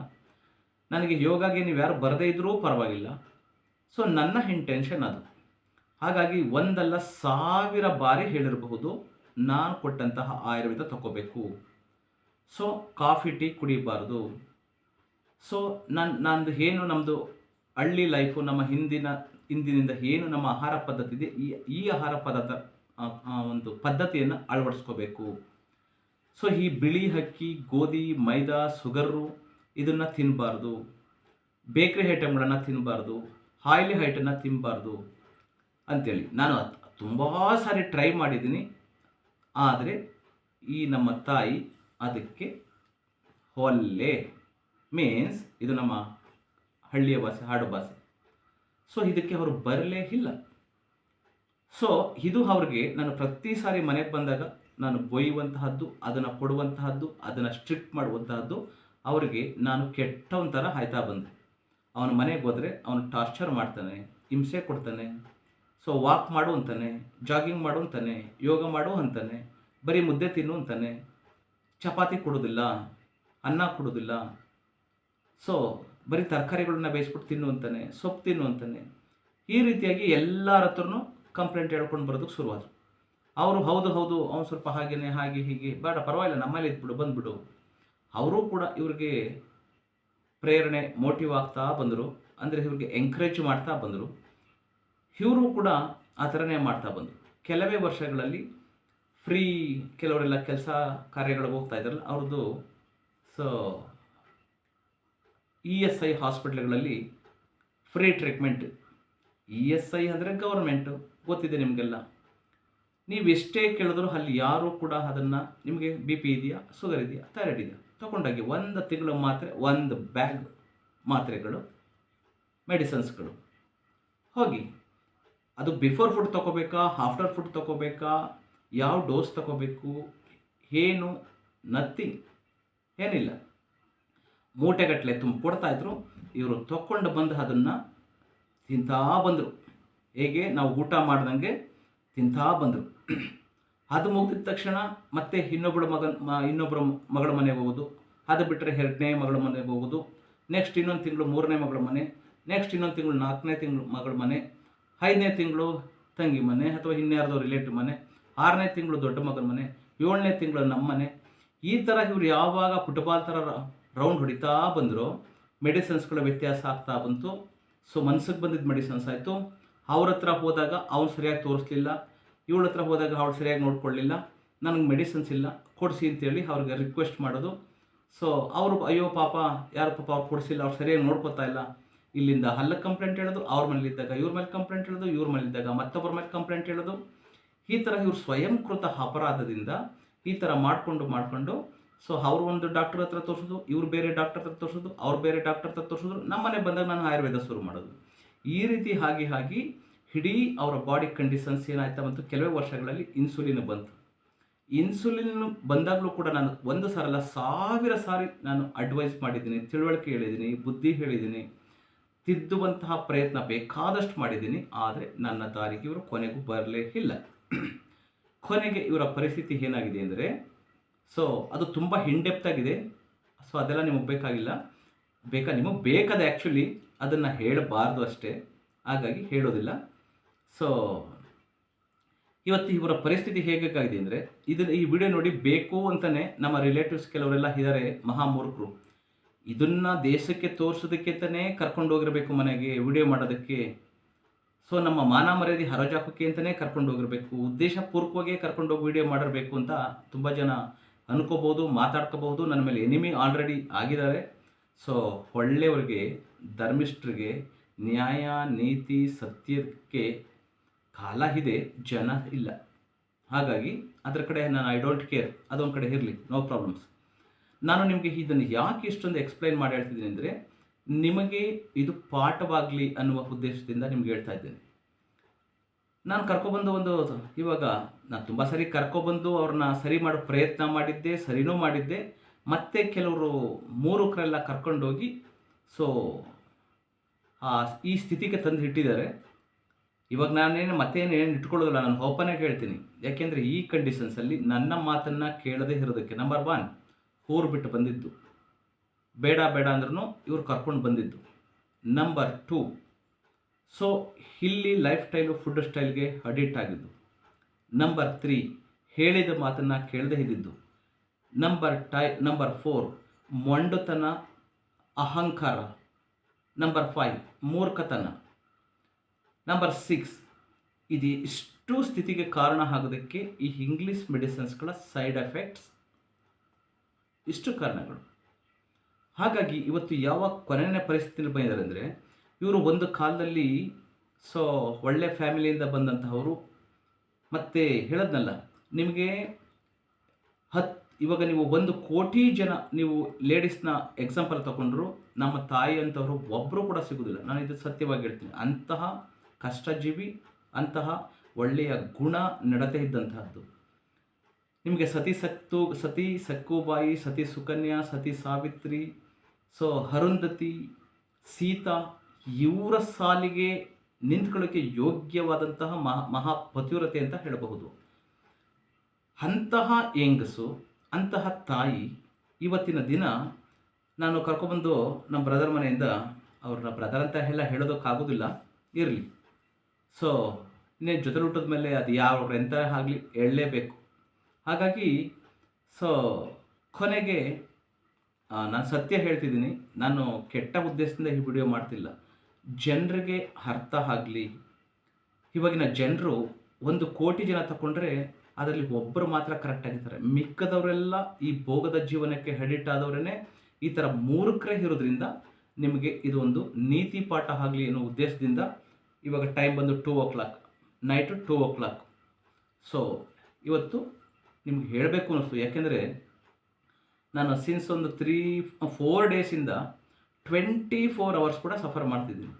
ನನಗೆ ಯೋಗಾಗೆ ನೀವು ಯಾರು ಬರದೇ ಇದ್ರೂ ಪರವಾಗಿಲ್ಲ. ಸೊ ನನ್ನ ಇಂಟೆನ್ಷನ್ ಅದು. ಹಾಗಾಗಿ ಒಂದಲ್ಲ ಸಾವಿರ ಬಾರಿ ಹೇಳಿರಬಹುದು, ನಾನು ಕೊಟ್ಟಂತಹ ಆಯುರ್ವೇದ ತಗೋಬೇಕು ಸೊ ಕಾಫಿ, ಟೀ ಕುಡಿಬಾರ್ದು. ಸೊ ನನ್ನ ನಂದು ಏನು ನಮ್ಮದು ಹಳ್ಳಿ ಲೈಫು ನಮ್ಮ ಹಿಂದಿನ, ಹಿಂದಿನಿಂದ ಏನು ನಮ್ಮ ಆಹಾರ ಪದ್ಧತಿ ಇದೆ ಈ ಈ ಆಹಾರ ಪದಾರ್ಥ ಒಂದು ಪದ್ಧತಿಯನ್ನು ಅಳವಡಿಸ್ಕೋಬೇಕು. ಸೊ ಈ ಬಿಳಿ ಹಕ್ಕಿ ಗೋಧಿ, ಮೈದಾ, ಸುಗರು ಇದನ್ನು ತಿನ್ನಬಾರ್ದು ಬೇಕ್ರಿ ಐಟಮ್ಗಳನ್ನು ತಿನ್ನಬಾರ್ದು ಆಯಿಲಿ ಐಟನ್ನ ತಿನ್ನಬಾರ್ದು ಅಂತೇಳಿ. ನಾನು ತುಂಬ ಸಾರಿ ಟ್ರೈ ಮಾಡಿದ್ದೀನಿ. ಆದರೆ ಈ ನಮ್ಮ ತಾಯಿ ಅದಕ್ಕೆ ಹೊಲ್ಲೆ ಮೀನ್ಸ್ ಇದು ನಮ್ಮ ಹಳ್ಳಿಯ ಭಾಷೆ ಹಾಡು ಭಾಷೆ ಸೊ ಇದಕ್ಕೆ ಅವರು ಬರಲೇ ಇಲ್ಲ. ಸೊ ಇದು ಅವ್ರಿಗೆ ನಾನು ಪ್ರತಿ ಸಾರಿ ಮನೆಗೆ ಬಂದಾಗ ನಾನು ಬೊಯ್ಯುವಂತಹದ್ದು, ಅದನ್ನು ಕೊಡುವಂತಹದ್ದು, ಅದನ್ನು ಸ್ಟ್ರಿಕ್ಟ್ ಮಾಡುವಂತಹದ್ದು ಅವರಿಗೆ ನಾನು ಕೆಟ್ಟವನ ಥರ ಆಯ್ತಾ ಬಂದೆ. ಅವನ ಮನೆಗೆ ಹೋದರೆ ಅವನು ಟಾರ್ಚರ್ ಮಾಡ್ತಾನೆ, ಹಿಂಸೆ ಕೊಡ್ತಾನೆ, ಸೊ ವಾಕ್ ಮಾಡು ಅಂತಾನೆ ಜಾಗಿಂಗ್ ಮಾಡು ಅಂತಾನೆ, ಯೋಗ ಮಾಡು ಅಂತಾನೆ, ಬರೀ ಮುದ್ದೆ ತಿನ್ನು ಅಂತಾನೆ, ಚಪಾತಿ ಕೊಡೋದಿಲ್ಲ, ಅನ್ನ ಕೊಡೋದಿಲ್ಲ, ಸೊ ಬರೀ ತರಕಾರಿಗಳನ್ನ ಬೇಯಿಸ್ಬಿಟ್ಟು ತಿನ್ನು ಅಂತಾನೆ, ಸೊಪ್ಪು ತಿನ್ನು ಅಂತಾನೆ. ಈ ರೀತಿಯಾಗಿ ಎಲ್ಲರ ಹತ್ರನೂ ಕಂಪ್ಲೇಂಟ್ ಹೇಳ್ಕೊಂಡು ಬರೋದಕ್ಕೆ ಶುರುವಾದರು. ಅವರು ಹೌದು ಹೌದು, ಅವ್ನು ಸ್ವಲ್ಪ ಹಾಗೇನೆ, ಹಾಗೆ ಹೀಗೆ, ಬೇಡ ಪರವಾಗಿಲ್ಲ, ನಮ್ಮಲ್ಲಿ ಇದ್ಬಿಡು, ಬಂದ್ಬಿಡು. ಅವರು ಕೂಡ ಇವ್ರಿಗೆ ಪ್ರೇರಣೆ ಮೋಟಿವ್ ಆಗ್ತಾ ಬಂದರು. ಅಂದರೆ ಇವ್ರಿಗೆ ಎಂಕರೇಜ್ ಮಾಡ್ತಾ ಬಂದರು. ಇವರು ಕೂಡ ಆ ಥರನೇ ಮಾಡ್ತಾ ಬಂದರು. ಕೆಲವೇ ವರ್ಷಗಳಲ್ಲಿ ಫ್ರೀ ಕೆಲವರೆಲ್ಲ ಕೆಲಸ ಕಾರ್ಯಗಳಿಗೆ ಹೋಗ್ತಾ ಇದ್ದಾರಲ್ಲ ಅವ್ರದ್ದು so E S I ಹಾಸ್ಪಿಟ್ಲ್ಗಳಲ್ಲಿ free treatment E S I ಅಂದರೆ ಗೌರ್ಮೆಂಟು ಗೊತ್ತಿದೆ ನಿಮಗೆಲ್ಲ. ನೀವು ಎಷ್ಟೇ ಕೇಳಿದ್ರು ಅಲ್ಲಿ ಯಾರೂ ಕೂಡ ಅದನ್ನು ನಿಮಗೆ ಬಿ ಪಿ ಇದೆಯಾ ಶುಗರ್ ಇದೆಯಾ ಥೈರಾಯ್ಡ್ ಇದೆಯಾ? ತೊಗೊಂಡೋಗಿ ಒಂದು ತಿಂಗಳು ಮಾತ್ರೆ, ಒಂದು ಬ್ಯಾಗ್ ಮಾತ್ರೆಗಳು, ಮೆಡಿಸನ್ಸ್ಗಳು. ಹೋಗಿ, ಅದು ಬಿಫೋರ್ ಫುಡ್ ತೊಗೋಬೇಕಾ, ಆಫ್ಟರ್ ಫುಡ್ ತೊಗೋಬೇಕಾ, ಯಾವ ಡೋಸ್ ತಗೋಬೇಕು, ಏನು, ನಥಿಂಗ್, ಏನಿಲ್ಲ. ಮೂಟೆಗಟ್ಟಲೆ ತುಂಬ ಕೊಡ್ತಾಯಿದ್ರು ಇವರು ತೊಗೊಂಡು ಬಂದು ಅದನ್ನು ತಿಂತಾ ಬಂದರು. ಹೇಗೆ? ನಾವು ಊಟ ಮಾಡ್ದಂಗೆ ತಿಂತಾ ಬಂದರು. ಅದು ಮುಗಿದ ತಕ್ಷಣ ಮತ್ತೆ ಇನ್ನೊಬ್ಬಳ ಮಗನ ಇನ್ನೊಬ್ಬರ ಮಗಳ ಮನೆಗೆ ಹೋಗೋದು. ಅದು ಬಿಟ್ಟರೆ ಎರಡನೇ ಮಗಳ ಮನೆಗೆ ಹೋಗೋದು. ನೆಕ್ಸ್ಟ್ ಇನ್ನೊಂದು ತಿಂಗಳು ಮೂರನೇ ಮಗಳ ಮನೆ. ನೆಕ್ಸ್ಟ್ ಇನ್ನೊಂದು ತಿಂಗಳು ನಾಲ್ಕನೇ ತಿಂಗಳು ಮಗಳ ಮನೆ. ಐದನೇ ತಿಂಗಳು ತಂಗಿ ಮನೆ ಅಥವಾ ಇನ್ಯಾರ್ದೋ ರಿಲೇಟಿವ್ ಮನೆ. ಆರನೇ ತಿಂಗಳು ದೊಡ್ಡ ಮಗನ ಮನೆ. ಏಳನೇ ತಿಂಗಳು ನಮ್ಮ ಮನೆ. ಈ ಥರ ಇವರು ಯಾವಾಗ ಫುಟ್ಬಾಲ್ ಥರ ರೌಂಡ್ ಹೊಡಿತಾ ಬಂದರು ಮೆಡಿಸನ್ಸ್ಗಳ ವ್ಯತ್ಯಾಸ ಆಗ್ತಾ ಬಂತು. ಸೊ ಮನ್ಸಿಗೆ ಬಂದಿದ್ದ ಮೆಡಿಸನ್ಸ್ ಆಯಿತು. ಅವ್ರ ಹತ್ರ ಹೋದಾಗ ಅವ್ನು ಸರಿಯಾಗಿ ತೋರಿಸ್ಲಿಲ್ಲ. ಇವಳ ಹತ್ರ ಹೋದಾಗ ಅವಳು ಸರಿಯಾಗಿ ನೋಡ್ಕೊಳ್ಳಿಲ್ಲ, ನನಗೆ ಮೆಡಿಸಿನ್ಸ್ ಇಲ್ಲ, ಕೊಡಿಸಿ ಅಂತೇಳಿ ಅವ್ರಿಗೆ ರಿಕ್ವೆಸ್ಟ್ ಮಾಡೋದು. ಸೊ ಅವರು, ಅಯ್ಯೋ ಪಾಪ ಯಾರು ಪಾಪ ಅವ್ರು ಕೊಡಿಸಿಲ್ಲ, ಅವ್ರು ಸರಿಯಾಗಿ ನೋಡ್ಕೋತಾ ಇಲ್ಲ. ಇಲ್ಲಿಂದ ಹಲ್ಲ ಕಂಪ್ಲೇಂಟ್ ಹೇಳೋದು, ಅವ್ರ ಮನೇಲಿದ್ದಾಗ ಇವ್ರ ಮೇಲೆ ಕಂಪ್ಲೇಂಟ್ ಹೇಳೋದು, ಇವ್ರ ಮನೇಲಿದ್ದಾಗ ಮತ್ತೊಬ್ಬರ ಮೇಲೆ ಕಂಪ್ಲೇಂಟ್ ಹೇಳೋದು. ಈ ಥರ ಇವ್ರು ಸ್ವಯಂಕೃತ ಅಪರಾಧದಿಂದ ಈ ಥರ ಮಾಡಿಕೊಂಡು ಮಾಡಿಕೊಂಡು ಸೊ ಅವ್ರು ಒಂದು ಡಾಕ್ಟರ್ ಹತ್ರ ತೋರಿಸೋದು, ಇವ್ರು ಬೇರೆ ಡಾಕ್ಟರ್ ಹತ್ರ ತೋರಿಸೋದು, ಅವ್ರು ಬೇರೆ ಡಾಕ್ಟರ್ ಹತ್ರ ತೋರಿಸೋದು ನಮ್ಮನೆ ಬಂದಾಗ ನಾನು ಆಯುರ್ವೇದ ಶುರು ಮಾಡೋದು. ಈ ರೀತಿ ಹಾಗೆ ಹಾಗೆ ಇಡೀ ಅವರ ಬಾಡಿ ಕಂಡೀಷನ್ಸ್ ಏನಾಯ್ತಾ ಬಂತು ಕೆಲವೇ ವರ್ಷಗಳಲ್ಲಿ ಇನ್ಸುಲಿನ್ ಬಂತು. ಇನ್ಸುಲಿನ್ ಬಂದಾಗಲೂ ಕೂಡ ನಾನು ಒಂದು ಸಾರಲ್ಲ ಸಾವಿರ ಸಾರಿ ನಾನು ಅಡ್ವೈಸ್ ಮಾಡಿದ್ದೀನಿ, ತಿಳುವಳಿಕೆ ಹೇಳಿದ್ದೀನಿ, ಬುದ್ಧಿ ಹೇಳಿದ್ದೀನಿ, ತಿದ್ದುವಂತಹ ಪ್ರಯತ್ನ ಬೇಕಾದಷ್ಟು ಮಾಡಿದ್ದೀನಿ, ಆದರೆ ನನ್ನ ದಾರಿಗೆ ಇವರು ಕೊನೆಗೂ ಬರಲೇ ಇಲ್ಲ. ಕೊನೆಗೆ ಇವರ ಪರಿಸ್ಥಿತಿ ಏನಾಗಿದೆ ಅಂದರೆ ಸೊ ಅದು ತುಂಬ ಹಿಂಡೆಪ್ತ್ ಆಗಿದೆ. ಸೊ ಅದೆಲ್ಲ ನಿಮಗೆ ಬೇಕಾಗಿಲ್ಲ. ಬೇಕಾ, ನಿಮಗೆ ಬೇಕಾದ ಆ್ಯಕ್ಚುಲಿ ಅದನ್ನು ಹೇಳಬಾರ್ದು ಅಷ್ಟೇ. ಹಾಗಾಗಿ ಹೇಳೋದಿಲ್ಲ. ಸೊ ಇವತ್ತು ಇವರ ಪರಿಸ್ಥಿತಿ ಹೇಗಾಗಿದೆ ಅಂದರೆ, ಇದನ್ನು ಈ ವಿಡಿಯೋ ನೋಡಿ ಬೇಕು ಅಂತಲೇ ನಮ್ಮ ರಿಲೇಟಿವ್ಸ್ ಕೆಲವರೆಲ್ಲ ಇದ್ದಾರೆ ಮಹಾಮೂರ್ಖರು. ಇದನ್ನು ದೇಶಕ್ಕೆ ತೋರಿಸೋದಕ್ಕೆ ಅಂತಲೇ ಕರ್ಕೊಂಡು ಹೋಗಿರಬೇಕು ಮನೆಗೆ ವಿಡಿಯೋ ಮಾಡೋದಕ್ಕೆ. ಸೊ ನಮ್ಮ ಮಾನ ಮರ್ಯಾದೆ ಹರಜಾಕೋಕ್ಕೆ ಅಂತಲೇ ಕರ್ಕೊಂಡೋಗಿರಬೇಕು ಉದ್ದೇಶಪೂರ್ವಕವಾಗಿ ಕರ್ಕೊಂಡು ಹೋಗಿ ವಿಡಿಯೋ ಮಾಡಿರಬೇಕು ಅಂತ ತುಂಬ ಜನ ಅನ್ಕೋಬೋದು ಮಾತಾಡ್ಕೋಬಹುದು. ನನ್ನ ಮೇಲೆ ಎನಿಮಿ ಆಲ್ರೆಡಿ ಆಗಿದ್ದಾರೆ. ಸೊ ಒಳ್ಳೆಯವ್ರಿಗೆ, ಧರ್ಮಿಷ್ಠರಿಗೆ ನ್ಯಾಯ, ನೀತಿ, ಸತ್ಯಕ್ಕೆ ಕಾಲ ಇದೆ, ಜನ ಇಲ್ಲ. ಹಾಗಾಗಿ ಅದರ ಕಡೆ ನಾನು ಐ ಡೋಂಟ್ ಕೇರ್ ಅದೊಂದು ಕಡೆ ಇರಲಿ ನೋ ಪ್ರಾಬ್ಲಮ್ಸ್ ನಾನು ನಿಮಗೆ ಇದನ್ನು ಯಾಕೆ ಇಷ್ಟೊಂದು ಎಕ್ಸ್ಪ್ಲೈನ್ ಮಾಡಿ ಹೇಳ್ತಿದ್ದೀನಿ ಅಂದರೆ, ನಿಮಗೆ ಇದು ಪಾಠವಾಗಲಿ ಅನ್ನುವ ಉದ್ದೇಶದಿಂದ ನಿಮ್ಗೆ ಹೇಳ್ತಾ ಇದ್ದೇನೆ. ನಾನು ಕರ್ಕೊಬಂದು ಒಂದು, ಇವಾಗ ನಾನು ತುಂಬ ಸರಿ ಕರ್ಕೊಬಂದು ಅವ್ರನ್ನ ಸರಿ ಮಾಡೋ ಪ್ರಯತ್ನ ಮಾಡಿದ್ದೆ, ಸರಿನೂ ಮಾಡಿದ್ದೆ. ಮತ್ತೆ ಕೆಲವರು ಮೂರುಕರೆಲ್ಲ ಕರ್ಕೊಂಡೋಗಿ ಸೊ ಈ ಸ್ಥಿತಿಗೆ ತಂದು ಇಟ್ಟಿದ್ದಾರೆ. ಇವಾಗ ನಾನೇನು ಮತ್ತೇನು ಏನು ಇಟ್ಕೊಳ್ಳೋದಿಲ್ಲ, ನಾನು ಓಪನಾಗಿ ಹೇಳ್ತೀನಿ ಯಾಕೆಂದರೆ ಈ ಕಂಡೀಷನ್ಸಲ್ಲಿ ನನ್ನ ಮಾತನ್ನು ಕೇಳದೇ ಇರೋದಕ್ಕೆ ನಂಬರ್ ಒನ್ ಊರು ಬಿಟ್ಟು ಬಂದಿದ್ದು. ಬೇಡ ಬೇಡ ಅಂದ್ರೂ ಇವ್ರು ಕರ್ಕೊಂಡು ಬಂದಿದ್ದು. ನಂಬರ್ ಟೂ ಸೊ ಇಲ್ಲಿ ಲೈಫ್ ಸ್ಟೈಲು ಫುಡ್ ಸ್ಟೈಲ್ಗೆ ಅಡಿಕ್ಟ್ ಆಗಿದ್ದು. ನಂಬರ್ ತ್ರೀ ಹೇಳಿದ ಮಾತನ್ನು ಕೇಳದೇ ಇದ್ದಿದ್ದು. ನಂಬರ್ ಟೈ ನಂಬರ್ ಫೋರ್ ಮೊಂಡುತನ, ಅಹಂಕಾರ. ನಂಬರ್ ಫೈವ್ ಮೂರ್ಖತನ. ನಂಬರ್ ಸಿಕ್ಸ್ ಇದು ಇಷ್ಟು ಸ್ಥಿತಿಗೆ ಕಾರಣ ಆಗೋದಕ್ಕೆ ಈ ಇಂಗ್ಲೀಷ್ ಮೆಡಿಸಿನ್ಸ್ಗಳ ಸೈಡ್ ಎಫೆಕ್ಟ್ಸ್ ಇಷ್ಟು ಕಾರಣಗಳು. ಹಾಗಾಗಿ ಇವತ್ತು ಯಾವ ಕೊನೆಯ ಪರಿಸ್ಥಿತಿಯಲ್ಲಿ ಬಂದಿದ್ದಾರೆ ಅಂದರೆ, ಇವರು ಒಂದು ಕಾಲದಲ್ಲಿ ಸೊ ಒಳ್ಳೆ ಫ್ಯಾಮಿಲಿಯಿಂದ ಬಂದಂತಹವರು, ಮತ್ತು ಹೇಳದ್ನಲ್ಲ, ನಿಮಗೆ ಹತ್, ಇವಾಗ ನೀವು ಒಂದು ಕೋಟಿ ಜನ ನೀವು ಲೇಡೀಸ್ನ ಎಕ್ಸಾಂಪಲ್ ತಗೊಂಡ್ರು ನಮ್ಮ ತಾಯಿ ಅಂತವರು ಒಬ್ಬರು ಕೂಡ ಸಿಗೋದಿಲ್ಲ. ನಾನು ಇದು ಸತ್ಯವಾಗಿ ಹೇಳ್ತೀನಿ. ಅಂತಹ ಕಷ್ಟಜೀವಿ ಅಂತಹ ಒಳ್ಳೆಯ ಗುಣ ನಡತೆ ಇದ್ದಂತಹದ್ದು. ನಿಮಗೆ ಸತಿ ಸತ್ತು ಸತಿ ಸಕ್ಕುಬಾಯಿ, ಸತಿ ಸುಕನ್ಯಾ, ಸತಿ ಸಾವಿತ್ರಿ, ಸೊ ಅರುಂಧತಿ, ಸೀತಾ ಇವರ ಸಾಲಿಗೆ ನಿಂತ್ಕೊಳ್ಳೋಕ್ಕೆ ಯೋಗ್ಯವಾದಂತಹ ಮಹಾ, ಮಹಾಪತಿವ್ರತೆ ಅಂತ ಹೇಳಬಹುದು. ಅಂತಹ ಹೆಂಗಸು, ಅಂತಹ ತಾಯಿ ಇವತ್ತಿನ ದಿನ ನಾನು ಕರ್ಕೊಬಂದು ನಮ್ಮ ಬ್ರದರ್ ಮನೆಯಿಂದ ಅವ್ರನ್ನ ಬ್ರದರ್ ಅಂತ ಎಲ್ಲ ಹೇಳೋದಕ್ಕಾಗೋದಿಲ್ಲ, ಇರಲಿ. ಸೊ ಇನ್ನೇ ಜೊತೆ ಊಟದ ಮೇಲೆ ಅದು ಯಾವ ಎಂಥ ಆಗಲಿ ಹೇಳಲೇಬೇಕು. ಹಾಗಾಗಿ ಸೊ ಕೊನೆಗೆ ನಾನು ಸತ್ಯ ಹೇಳ್ತಿದ್ದೀನಿ. ನಾನು ಕೆಟ್ಟ ಉದ್ದೇಶದಿಂದ ಈ ವಿಡಿಯೋ ಮಾಡ್ತಿಲ್ಲ. ಜನರಿಗೆ ಅರ್ಥ ಆಗಲಿ. ಇವಾಗಿನ ಜನರು ಒಂದು ಕೋಟಿ ಜನ ತಗೊಂಡ್ರೆ ಅದರಲ್ಲಿ ಒಬ್ಬರು ಮಾತ್ರ ಕರೆಕ್ಟ್ ಆಗಿರ್ತಾರೆ. ಮಿಕ್ಕದವರೆಲ್ಲ ಈ ಭೋಗದ ಜೀವನಕ್ಕೆ ಹೆಡಿಟ್ ಆದವರೇ ಈ ಥರ ಮೂರ್ಖರೇ ಇರೋದ್ರಿಂದ ನಿಮಗೆ ಇದು ಒಂದು ನೀತಿ ಪಾಠ ಆಗಲಿ ಅನ್ನೋ ಉದ್ದೇಶದಿಂದ ಇವಾಗ ಟೈಮ್ ಬಂದು two o'clock night two o'clock so ಇವತ್ತು ನಿಮ್ಗೆ ಹೇಳಬೇಕು ಅನ್ನಿಸ್ತು. ಯಾಕೆಂದರೆ ನಾನು ಸಿನ್ಸ್ ಒಂದು ತ್ರೀ ಫೋರ್ ಡೇಸಿಂದ ಟ್ವೆಂಟಿ ಫೋರ್ ಅವರ್ಸ್ ಕೂಡ ಸಫರ್ ಮಾಡ್ತಿದ್ದೀನಿ.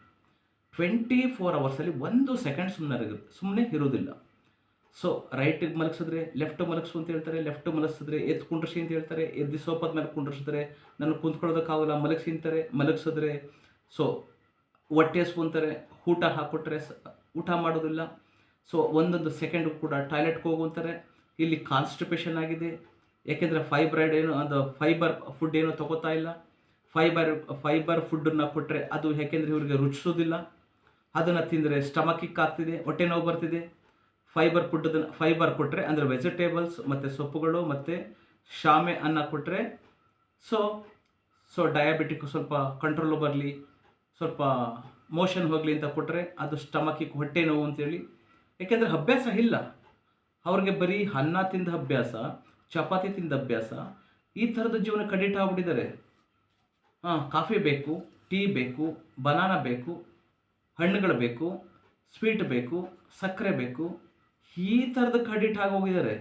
ಟ್ವೆಂಟಿ ಫೋರ್ ಅವರ್ಸಲ್ಲಿ ಒಂದು ಸೆಕೆಂಡ್ ಸುಮ್ಮನೆ ಸುಮ್ಮನೆ ಇರೋದಿಲ್ಲ ಸೊ ರೈಟಿಗೆ ಮಲಗಿಸಿದ್ರೆ ಲೆಫ್ಟ್ ಮಲಗಿಸು ಅಂತ ಹೇಳ್ತಾರೆ ಲೆಫ್ಟ್ ಮಲಗಿಸಿದ್ರೆ ಎದ್ದು ಕುಂಡ್ರಿಸಿ ಅಂತ ಹೇಳ್ತಾರೆ, ಎದ್ದು ಸೋಪದ ಮೇಲೆ ಕುಂಡ್ರಿಸಿದ್ರೆ, ನಾನು ಕುಂತ್ಕೊಳ್ಳೋದಕ್ಕಾಗಲ್ಲ, ಮಲಗಿಸಿ ಅಂತಾರೆ, ಮಲಗಿಸಿದ್ರೆ. ಸೊ ಹೊಟ್ಟೆ ಹಸ್ಕೊಂತಾರೆ ಊಟ ಹಾಕ್ಕೊಟ್ರೆ ಊಟ ಮಾಡೋದಿಲ್ಲ. ಸೊ ಒಂದೊಂದು ಸೆಕೆಂಡ್ ಕೂಡ ಟಾಯ್ಲೆಟ್ಗೆ ಹೋಗುವಂತಾರೆ ಇಲ್ಲಿ ಕಾನ್ಸ್ಟಿಪೇಷನ್ ಆಗಿದೆ. ಯಾಕೆಂದರೆ ಫೈಬ್ರಾಯ್ಡ್ ಏನು, ಅದು ಫೈಬರ್ ಫುಡ್ ಏನು ತಗೋತಾ ಇಲ್ಲ. ಫೈಬರ್ ಫೈಬರ್ ಫುಡ್ಡನ್ನು ಕೊಟ್ಟರೆ ಅದು ಯಾಕೆಂದರೆ ಇವರಿಗೆ ರುಚಿಸೋದಿಲ್ಲ. ಅದನ್ನು ತಿಂದರೆ ಸ್ಟಮಕಿಕ್ ಆಗ್ತಿದೆ, ಹೊಟ್ಟೆ ನೋವು ಬರ್ತಿದೆ. ಫೈಬರ್ ಫುಡ್ಡನ್ನು ಫೈಬರ್ ಕೊಟ್ಟರೆ ಅಂದರೆ ವೆಜಿಟೇಬಲ್ಸ್ ಮತ್ತು ಸೊಪ್ಪುಗಳು ಮತ್ತು ಶಾಮೆ ಅನ್ನ ಕೊಟ್ಟರೆ ಸೊ ಸೊ ಡಯಾಬಿಟಿಕ್ ಸ್ವಲ್ಪ ಕಂಟ್ರೋಲು ಬರಲಿ. ಸ್ವಲ್ಪ ಮೋಷನ್ ಹೋಗಲಿ ಅಂತ ಕೊಟ್ಟರೆ ಅದು ಸ್ಟಮಕಿಗೆ ಹೊಟ್ಟೆ ನೋವು ಅಂತೇಳಿ. ಯಾಕೆಂದರೆ ಅಭ್ಯಾಸ ಇಲ್ಲ. ಅವ್ರಿಗೆ ಬರೀ ಅನ್ನ ತಿಂದ ಅಭ್ಯಾಸ, ಚಪಾತಿ ತಿಂದ ಅಭ್ಯಾಸ, ಈ ಥರದ ಜೀವನ ಕಡಿಟ್ ಆಗ್ಬಿಟ್ಟಿದ್ದಾರೆ. ಹಾಂ, ಕಾಫಿ ಬೇಕು, ಟೀ ಬೇಕು, ಬನಾನ ಬೇಕು, ಹಣ್ಣುಗಳು ಬೇಕು, ಸ್ವೀಟ್ ಬೇಕು, ಸಕ್ಕರೆ ಬೇಕು, ಈ ಥರದಕ್ಕೆ ಕಡಿಟ್ ಆಗೋಗಿದ್ದಾರೆ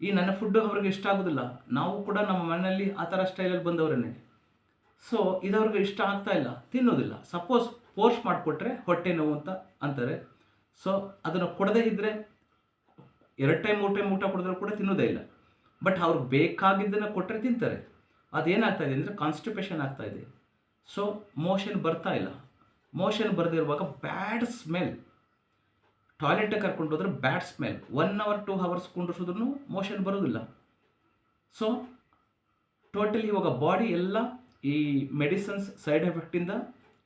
ಈ ನನ್ನ ಫುಡ್ಡು ಅವ್ರಿಗೆ ಇಷ್ಟ ಆಗೋದಿಲ್ಲ. ನಾವು ಕೂಡ ನಮ್ಮ ಮನೆಯಲ್ಲಿ ಆ ಥರ ಸ್ಟೈಲಲ್ಲಿ ಬಂದವರೇ ಸೊ ಇದವ್ರಿಗೆ ಇಷ್ಟ ಆಗ್ತಾ ಇಲ್ಲ, ತಿನ್ನೋದಿಲ್ಲ. ಸಪೋಸ್ ಫೋರ್ಸ್ ಮಾಡಿಕೊಟ್ರೆ ಹೊಟ್ಟೆ ನೋವು ಅಂತ ಅಂತಾರೆ. ಸೊ ಅದನ್ನು ಕೊಡದೇ ಇದ್ದರೆ ಎರಡು ಟೈಮ್ ಮೂರು ಟೈಮ್ ಊಟ ಕೊಡಿದ್ರು ಕೂಡ ತಿನ್ನೋದೇ ಇಲ್ಲ. ಬಟ್ ಅವ್ರಿಗೆ ಬೇಕಾಗಿದ್ದನ್ನು ಕೊಟ್ಟರೆ ತಿಂತಾರೆ. ಅದೇನಾಗ್ತಾ ಇದೆ ಅಂದರೆ ಕಾನ್ಸ್ಟಿಪೇಷನ್ ಆಗ್ತಾ ಇದೆ. ಸೊ ಮೋಷನ್ ಬರ್ತಾ ಇಲ್ಲ. ಮೋಷನ್ ಬರೆದಿರುವಾಗ ಬ್ಯಾಡ್ ಸ್ಮೆಲ್ ಟಾಯ್ಲೆಟಿಗೆ ಕರ್ಕೊಂಡು ಹೋದ್ರೆ bad smell one hour two hours ಕುಂಡ್ರಿಸಿದ್ರು motion ಬರೋದಿಲ್ಲ. ಸೊ ಟೋಟಲಿ ಇವಾಗ ಬಾಡಿ ಎಲ್ಲ ಈ ಮೆಡಿಸನ್ಸ್ ಸೈಡ್ ಎಫೆಕ್ಟಿಂದ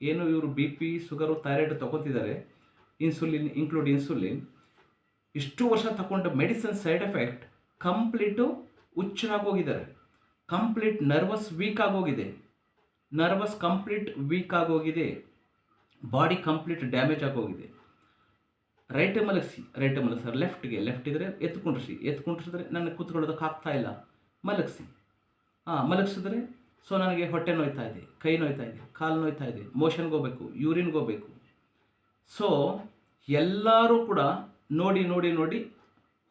ಏನು ಇವರು ಬಿ ಪಿ ಶುಗರು ಥೈರಾಯ್ಡ್ ತಗೋತಿದ್ದಾರೆ ಇನ್ಸುಲಿನ್ ಇನ್ಕ್ಲೂಡ್ ಇನ್ಸುಲಿನ್ ಇಷ್ಟು ವರ್ಷ ತಗೊಂಡ ಮೆಡಿಸಿನ್ ಸೈಡ್ ಎಫೆಕ್ಟ್ ಕಂಪ್ಲೀಟು ಹುಚ್ಚರಾಗೋಗಿದ್ದಾರೆ ಕಂಪ್ಲೀಟ್ ನರ್ವಸ್ ವೀಕ್ ಆಗೋಗಿದೆ ನರ್ವಸ್ ಕಂಪ್ಲೀಟ್ ವೀಕ್ ಆಗೋಗಿದೆ ಬಾಡಿ ಕಂಪ್ಲೀಟ್ ಡ್ಯಾಮೇಜ್ ಆಗೋಗಿದೆ ರೈಟ್ ಮಲಗಿಸಿ ರೈಟ್ ಮಲಗಿಸಿ ಲೆಫ್ಟ್ಗೆ ಲೆಫ್ಟ್ ಇದ್ದರೆ ಎತ್ಕೊಂಡ್ರಿಸಿ ಎತ್ಕೊಂಡ್ರಿಸಿದ್ರೆ ನನಗೆ ಕೂತ್ಕೊಳ್ಳೋದಕ್ಕೆ ಆಗ್ತಾ ಇಲ್ಲ. ಮಲಗಿಸಿ. ಹಾಂ ಮಲಗಿಸಿದ್ರೆ ಸೊ ನನಗೆ ಹೊಟ್ಟೆ ನೋಯ್ತಾ ಇದೆ, ಕೈ ನೋಯ್ತಾ ಇದೆ, ಕಾಲು ನೋಯ್ತಾ ಇದೆ ಮೋಷನ್ಗೆ ಹೋಗ್ಬೇಕು ಯೂರಿನ್ಗೆ ಹೋಗ್ಬೇಕು. ಸೊ ಎಲ್ಲರೂ ಕೂಡ ನೋಡಿ ನೋಡಿ ನೋಡಿ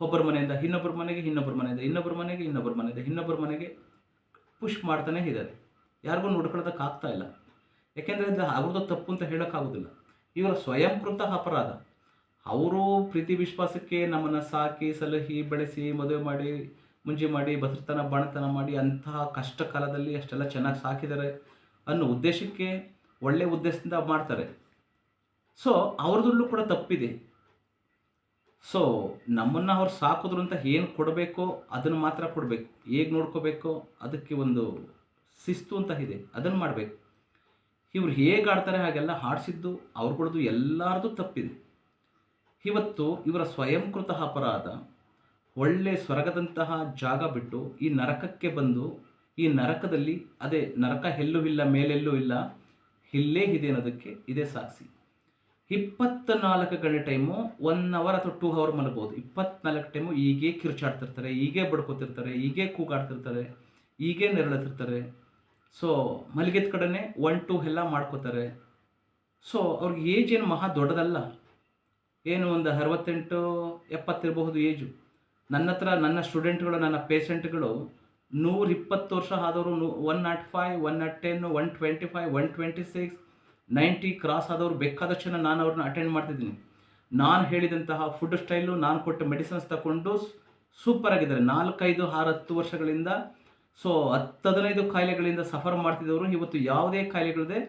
ಒಬ್ಬರ ಮನೆಯಿಂದ ಇನ್ನೊಬ್ಬರ ಮನೆಗೆ, ಇನ್ನೊಬ್ಬರ ಮನೆಯಿಂದ, ಇನ್ನೊಬ್ಬರ ಮನೆಗೆ, ಇನ್ನೊಬ್ಬರ ಮನೆಯಿಂದ, ಇನ್ನೊಬ್ಬರ ಮನೆಗೆ ಪುಷ್ ಮಾಡ್ತಾನೆ ಇದ್ದಾರೆ. ಯಾರಿಗೂ ನೋಡ್ಕೊಳ್ಳೋದಕ್ಕೆ ಆಗ್ತಾ ಇಲ್ಲ. ಯಾಕೆಂದರೆ ಇದು ಅವ್ರದ್ದು ತಪ್ಪು ಅಂತ ಹೇಳೋಕ್ಕಾಗೋದಿಲ್ಲ ಇವರ ಸ್ವಯಂಕೃತ ಅಪರಾಧ. ಅವರು ಪ್ರೀತಿ ವಿಶ್ವಾಸಕ್ಕೆ ನಮ್ಮನ್ನು ಸಾಕಿ, ಸಲಹಿ, ಬೆಳೆಸಿ, ಮದುವೆ ಮಾಡಿ ಮುಂಜಿ ಮಾಡಿ ಬಸರ್ತನ ಬಾಣತನ ಮಾಡಿ, ಅಂತಹ ಕಷ್ಟ ಕಾಲದಲ್ಲಿ ಅಷ್ಟೆಲ್ಲ ಚೆನ್ನಾಗಿ ಸಾಕಿದ್ದಾರೆ ಅನ್ನೋ ಉದ್ದೇಶಕ್ಕೆ ಒಳ್ಳೆಯ ಉದ್ದೇಶದಿಂದ ಮಾಡ್ತಾರೆ. ಸೊ ಅವ್ರದಲ್ಲೂ ಕೂಡ ತಪ್ಪಿದೆ. ಸೊ ನಮ್ಮನ್ನು ಅವ್ರು ಸಾಕಿದ್ರು ಅಂತ ಏನು ಕೊಡಬೇಕೋ ಅದನ್ನು ಮಾತ್ರ ಕೊಡಬೇಕು. ಹೇಗೆ ನೋಡ್ಕೋಬೇಕೋ ಅದಕ್ಕೆ ಒಂದು ಶಿಸ್ತು ಅಂತ ಇದೆ. ಅದನ್ನು ಮಾಡಬೇಕು. ಇವ್ರು ಹೇಗೆ ಆಡ್ತಾರೆ ಹಾಗೆಲ್ಲ ಹಾಡಿಸಿದ್ದು ಅವ್ರುಗಳದ್ದು ಕೊಡೋದು ಎಲ್ಲರದು ತಪ್ಪಿದೆ. ಇವತ್ತು ಇವರ ಸ್ವಯಂಕೃತ ಅಪರಾಧ ಒಳ್ಳೆ ಸ್ವರ್ಗದಂತಹ ಜಾಗ ಬಿಟ್ಟು ಈ ನರಕಕ್ಕೆ ಬಂದು ಈ ನರಕದಲ್ಲಿ ಅದೇ ನರಕ ಎಲ್ಲೂ ಇಲ್ಲ, ಮೇಲೆಲ್ಲೂ ಇಲ್ಲ, ಇಲ್ಲೇ ಇದೆ ಅನ್ನೋದಕ್ಕೆ ಇದೇ ಸಾಕ್ಷಿ. ಇಪ್ಪತ್ತ ನಾಲ್ಕು ಗಂಟೆ ಟೈಮು ಒನ್ ಅವರ್ ಅಥವಾ ಟೂ ಅವರ್ ಮಲಗ್ಬೋದು. ಇಪ್ಪತ್ನಾಲ್ಕು ಟೈಮು ಹೀಗೆ ಕಿರುಚಾಡ್ತಿರ್ತಾರೆ, ಹೀಗೆ ಬಡ್ಕೋತಿರ್ತಾರೆ, ಹೀಗೆ ಕೂಗಾಡ್ತಿರ್ತಾರೆ, ಹೀಗೆ ನೆರಳತಿರ್ತಾರೆ ಸೊ ಮಲಗಿದ ಕಡೆನೇ ಒನ್ ಟು ಎಲ್ಲ ಮಾಡ್ಕೋತಾರೆ. ಸೊ ಅವ್ರಿಗೆ ಏಜ್ ಏನು ಮಹಾ ದೊಡ್ಡದಲ್ಲ. ಏನು ಒಂದು ಅರವತ್ತೆಂಟು ಎಪ್ಪತ್ತಿರಬಹುದು ಏಜು ನನ್ನ ಹತ್ರ ನನ್ನ ಸ್ಟೂಡೆಂಟ್ಗಳು, ನನ್ನ ಪೇಷೆಂಟ್ಗಳು ನೂರ ಇಪ್ಪತ್ತು ವರ್ಷ ಆದವರು, ನೂ one nought five one nought ten one twenty five one twenty six ninety cross ಆದವರು ಬೇಕಾದಷ್ಟು ಜನ ನಾನು ಅವ್ರನ್ನ ಅಟೆಂಡ್ ಮಾಡ್ತಿದ್ದೀನಿ. ನಾನು ಹೇಳಿದಂತಹ ಫುಡ್ ಸ್ಟೈಲು ನಾನು ಕೊಟ್ಟ ಮೆಡಿಸಿನ್ಸ್ ತಗೊಂಡು ಸೂಪರ್ ಆಗಿದ್ದಾರೆ. ನಾಲ್ಕೈದು ಆರು ಹತ್ತು ವರ್ಷಗಳಿಂದ ಸೊ ಹತ್ತು ಹದಿನೈದು ಕಾಯಿಲೆಗಳಿಂದ ಸಫರ್ ಮಾಡ್ತಿದ್ದವರು ಇವತ್ತು ಯಾವುದೇ ಕಾಯಿಲೆಗಳಿದೆ,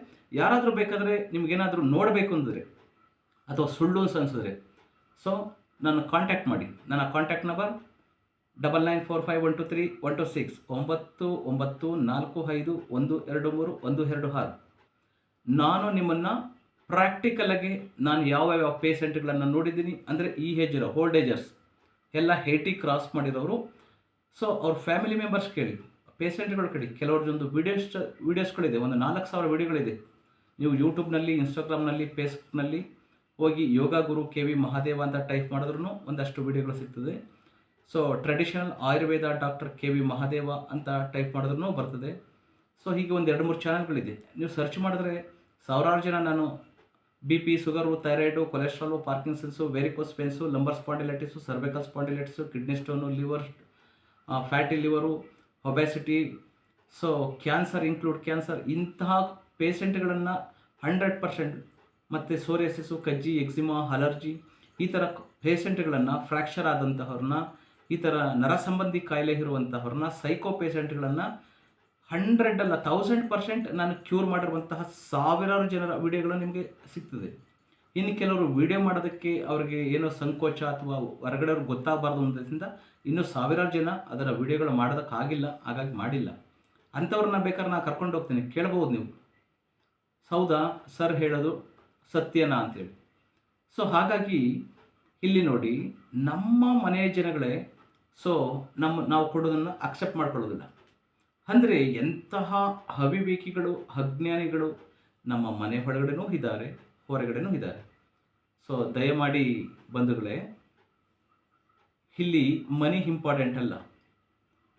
ಯಾರಾದರೂ ಬೇಕಾದರೆ ನಿಮ್ಗೇನಾದರೂ ನೋಡಬೇಕು ಅಂದರೆ ಅಥವಾ ಸುಳ್ಳು ಅನಿಸಿದ್ರೆ. ಸೊ ನನ್ನ ಕಾಂಟ್ಯಾಕ್ಟ್ ಮಾಡಿ. ನನ್ನ contact number double nine four five one two three one two six ಒಂಬತ್ತು ಒಂಬತ್ತು, ನಾಲ್ಕು, ಐದು, ಒಂದು, ಎರಡು, ಮೂರು, ಒಂದು, ಎರಡು, ಆರು. ನಾನು ನಿಮ್ಮನ್ನು ಪ್ರಾಕ್ಟಿಕಲಾಗಿ ನಾನು ಯಾವ ಯಾವ ಪೇಷಂಟ್ಗಳನ್ನು ನೋಡಿದ್ದೀನಿ ಅಂದರೆ ಈ ಏಜ್ ಇರೋ ಓಲ್ಡ್ ಏಜರ್ಸ್ ಎಲ್ಲ ಹೇಟಿ ಕ್ರಾಸ್ ಮಾಡಿರೋರು. ಸೊ ಅವ್ರ ಫ್ಯಾಮಿಲಿ ಮೆಂಬರ್ಸ್ ಕೇಳಿ ಪೇಷಂಟ್ಗಳು ಕೇಳಿ ಕೆಲವ್ರದ್ದೊಂದು ವೀಡಿಯೋಸ್ ವೀಡಿಯೋಸ್ಗಳಿದೆ ಒಂದು ನಾಲ್ಕು ಸಾವಿರ ವೀಡಿಯೋಗಳಿದೆ ನೀವು ಯೂಟ್ಯೂಬ್ನಲ್ಲಿ ಇನ್ಸ್ಟಾಗ್ರಾಮ್ನಲ್ಲಿ ಫೇಸ್ಬುಕ್ನಲ್ಲಿ ಹೋಗಿ ಯೋಗ ಗುರು ಕೆ ವಿ ಮಹಾದೇವ ಅಂತ ಟೈಪ್ ಮಾಡಿದ್ರೂ ಒಂದಷ್ಟು ವಿಡಿಯೋಗಳು ಸಿಗ್ತದೆ. So traditional Ayurveda doctor K V Mahadeva ಅಂತ ಟೈಪ್ ಮಾಡಿದ್ರೂ ಬರ್ತದೆ. ಸೊ ಹೀಗೆ ಒಂದು ಎರಡು ಮೂರು ಚಾನಲ್ಗಳಿದೆ ನೀವು ಸರ್ಚ್ ಮಾಡಿದ್ರೆ ಸಾವಿರಾರು ಜನ ನಾನು B P sugar thyroid cholesterol Parkinson's varicose veins lumbar spondylitis cervical spondylitis kidney stone liver fatty liver obesity so cancer include cancer ಇಂತಹ ಪೇಷೆಂಟ್ಗಳನ್ನು ಹಂಡ್ರೆಡ್ ಪರ್ಸೆಂಟ್ ಮತ್ತು ಸೋರಿಯಸಿಸು ಕಜ್ಜಿ ಎಕ್ಸಿಮಾ ಅಲರ್ಜಿ ಈ ಥರ ಪೇಷೆಂಟ್ಗಳನ್ನು ಫ್ರ್ಯಾಕ್ಚರ್ ಆದಂತಹವ್ರನ್ನ, ಈ ಥರ ನರ ಸಂಬಂಧಿ ಕಾಯಿಲೆ ಇರುವಂತಹವ್ರನ್ನ ಸೈಕೋ ಪೇಷೆಂಟ್ಗಳನ್ನು ಹಂಡ್ರೆಡ್ ಅಲ್ಲ ತೌಸಂಡ್ ಪರ್ಸೆಂಟ್ ನಾನು ಕ್ಯೂರ್ ಮಾಡಿರುವಂತಹ ಸಾವಿರಾರು ಜನರ ವಿಡಿಯೋಗಳು ನಿಮಗೆ ಸಿಗ್ತದೆ. ಇನ್ನು ಕೆಲವರು ವಿಡಿಯೋ ಮಾಡೋದಕ್ಕೆ ಅವರಿಗೆ ಏನೋ ಸಂಕೋಚ ಅಥವಾ ಹೊರಗಡೆ ಅವ್ರಿಗೆ ಗೊತ್ತಾಗಬಾರ್ದು ಅನ್ನೋದ್ರಿಂದ ಇನ್ನೂ ಸಾವಿರಾರು ಜನ ಅದರ ವಿಡಿಯೋಗಳು ಮಾಡೋದಕ್ಕಾಗಿಲ್ಲ, ಹಾಗಾಗಿ ಮಾಡಿಲ್ಲ. ಅಂಥವ್ರನ್ನ ಬೇಕಾದ್ರೆ ನಾನು ಕರ್ಕೊಂಡು ಹೋಗ್ತೀನಿ, ಕೇಳ್ಬೋದು ನೀವು. ಹೌದಾ? ಸರ್ ಹೇಳೋದು. ಸತ್ಯನಾ ಅಂತೇಳಿ ಸೊ ಹಾಗಾಗಿ ಇಲ್ಲಿ ನೋಡಿ ನಮ್ಮ ಮನೆಯ ಜನಗಳೇ ಸೊ ನಮ್ಮ ನಾವು ಕೊಡೋದನ್ನು ಅಕ್ಸೆಪ್ಟ್ ಮಾಡ್ಕೊಳ್ಳೋದಿಲ್ಲ. ಅಂದರೆ ಎಂತಹ ಅವಿವೇಕಿಗಳು, ಅಜ್ಞಾನಿಗಳು ನಮ್ಮ ಮನೆ ಒಳಗಡೆನೂ ಇದ್ದಾರೆ, ಹೊರಗಡೆನೂ ಇದ್ದಾರೆ. ಸೊ ದಯಮಾಡಿ ಬಂಧುಗಳೇ, ಇಲ್ಲಿ ಮನಿ ಇಂಪಾರ್ಟೆಂಟ್ ಅಲ್ಲ.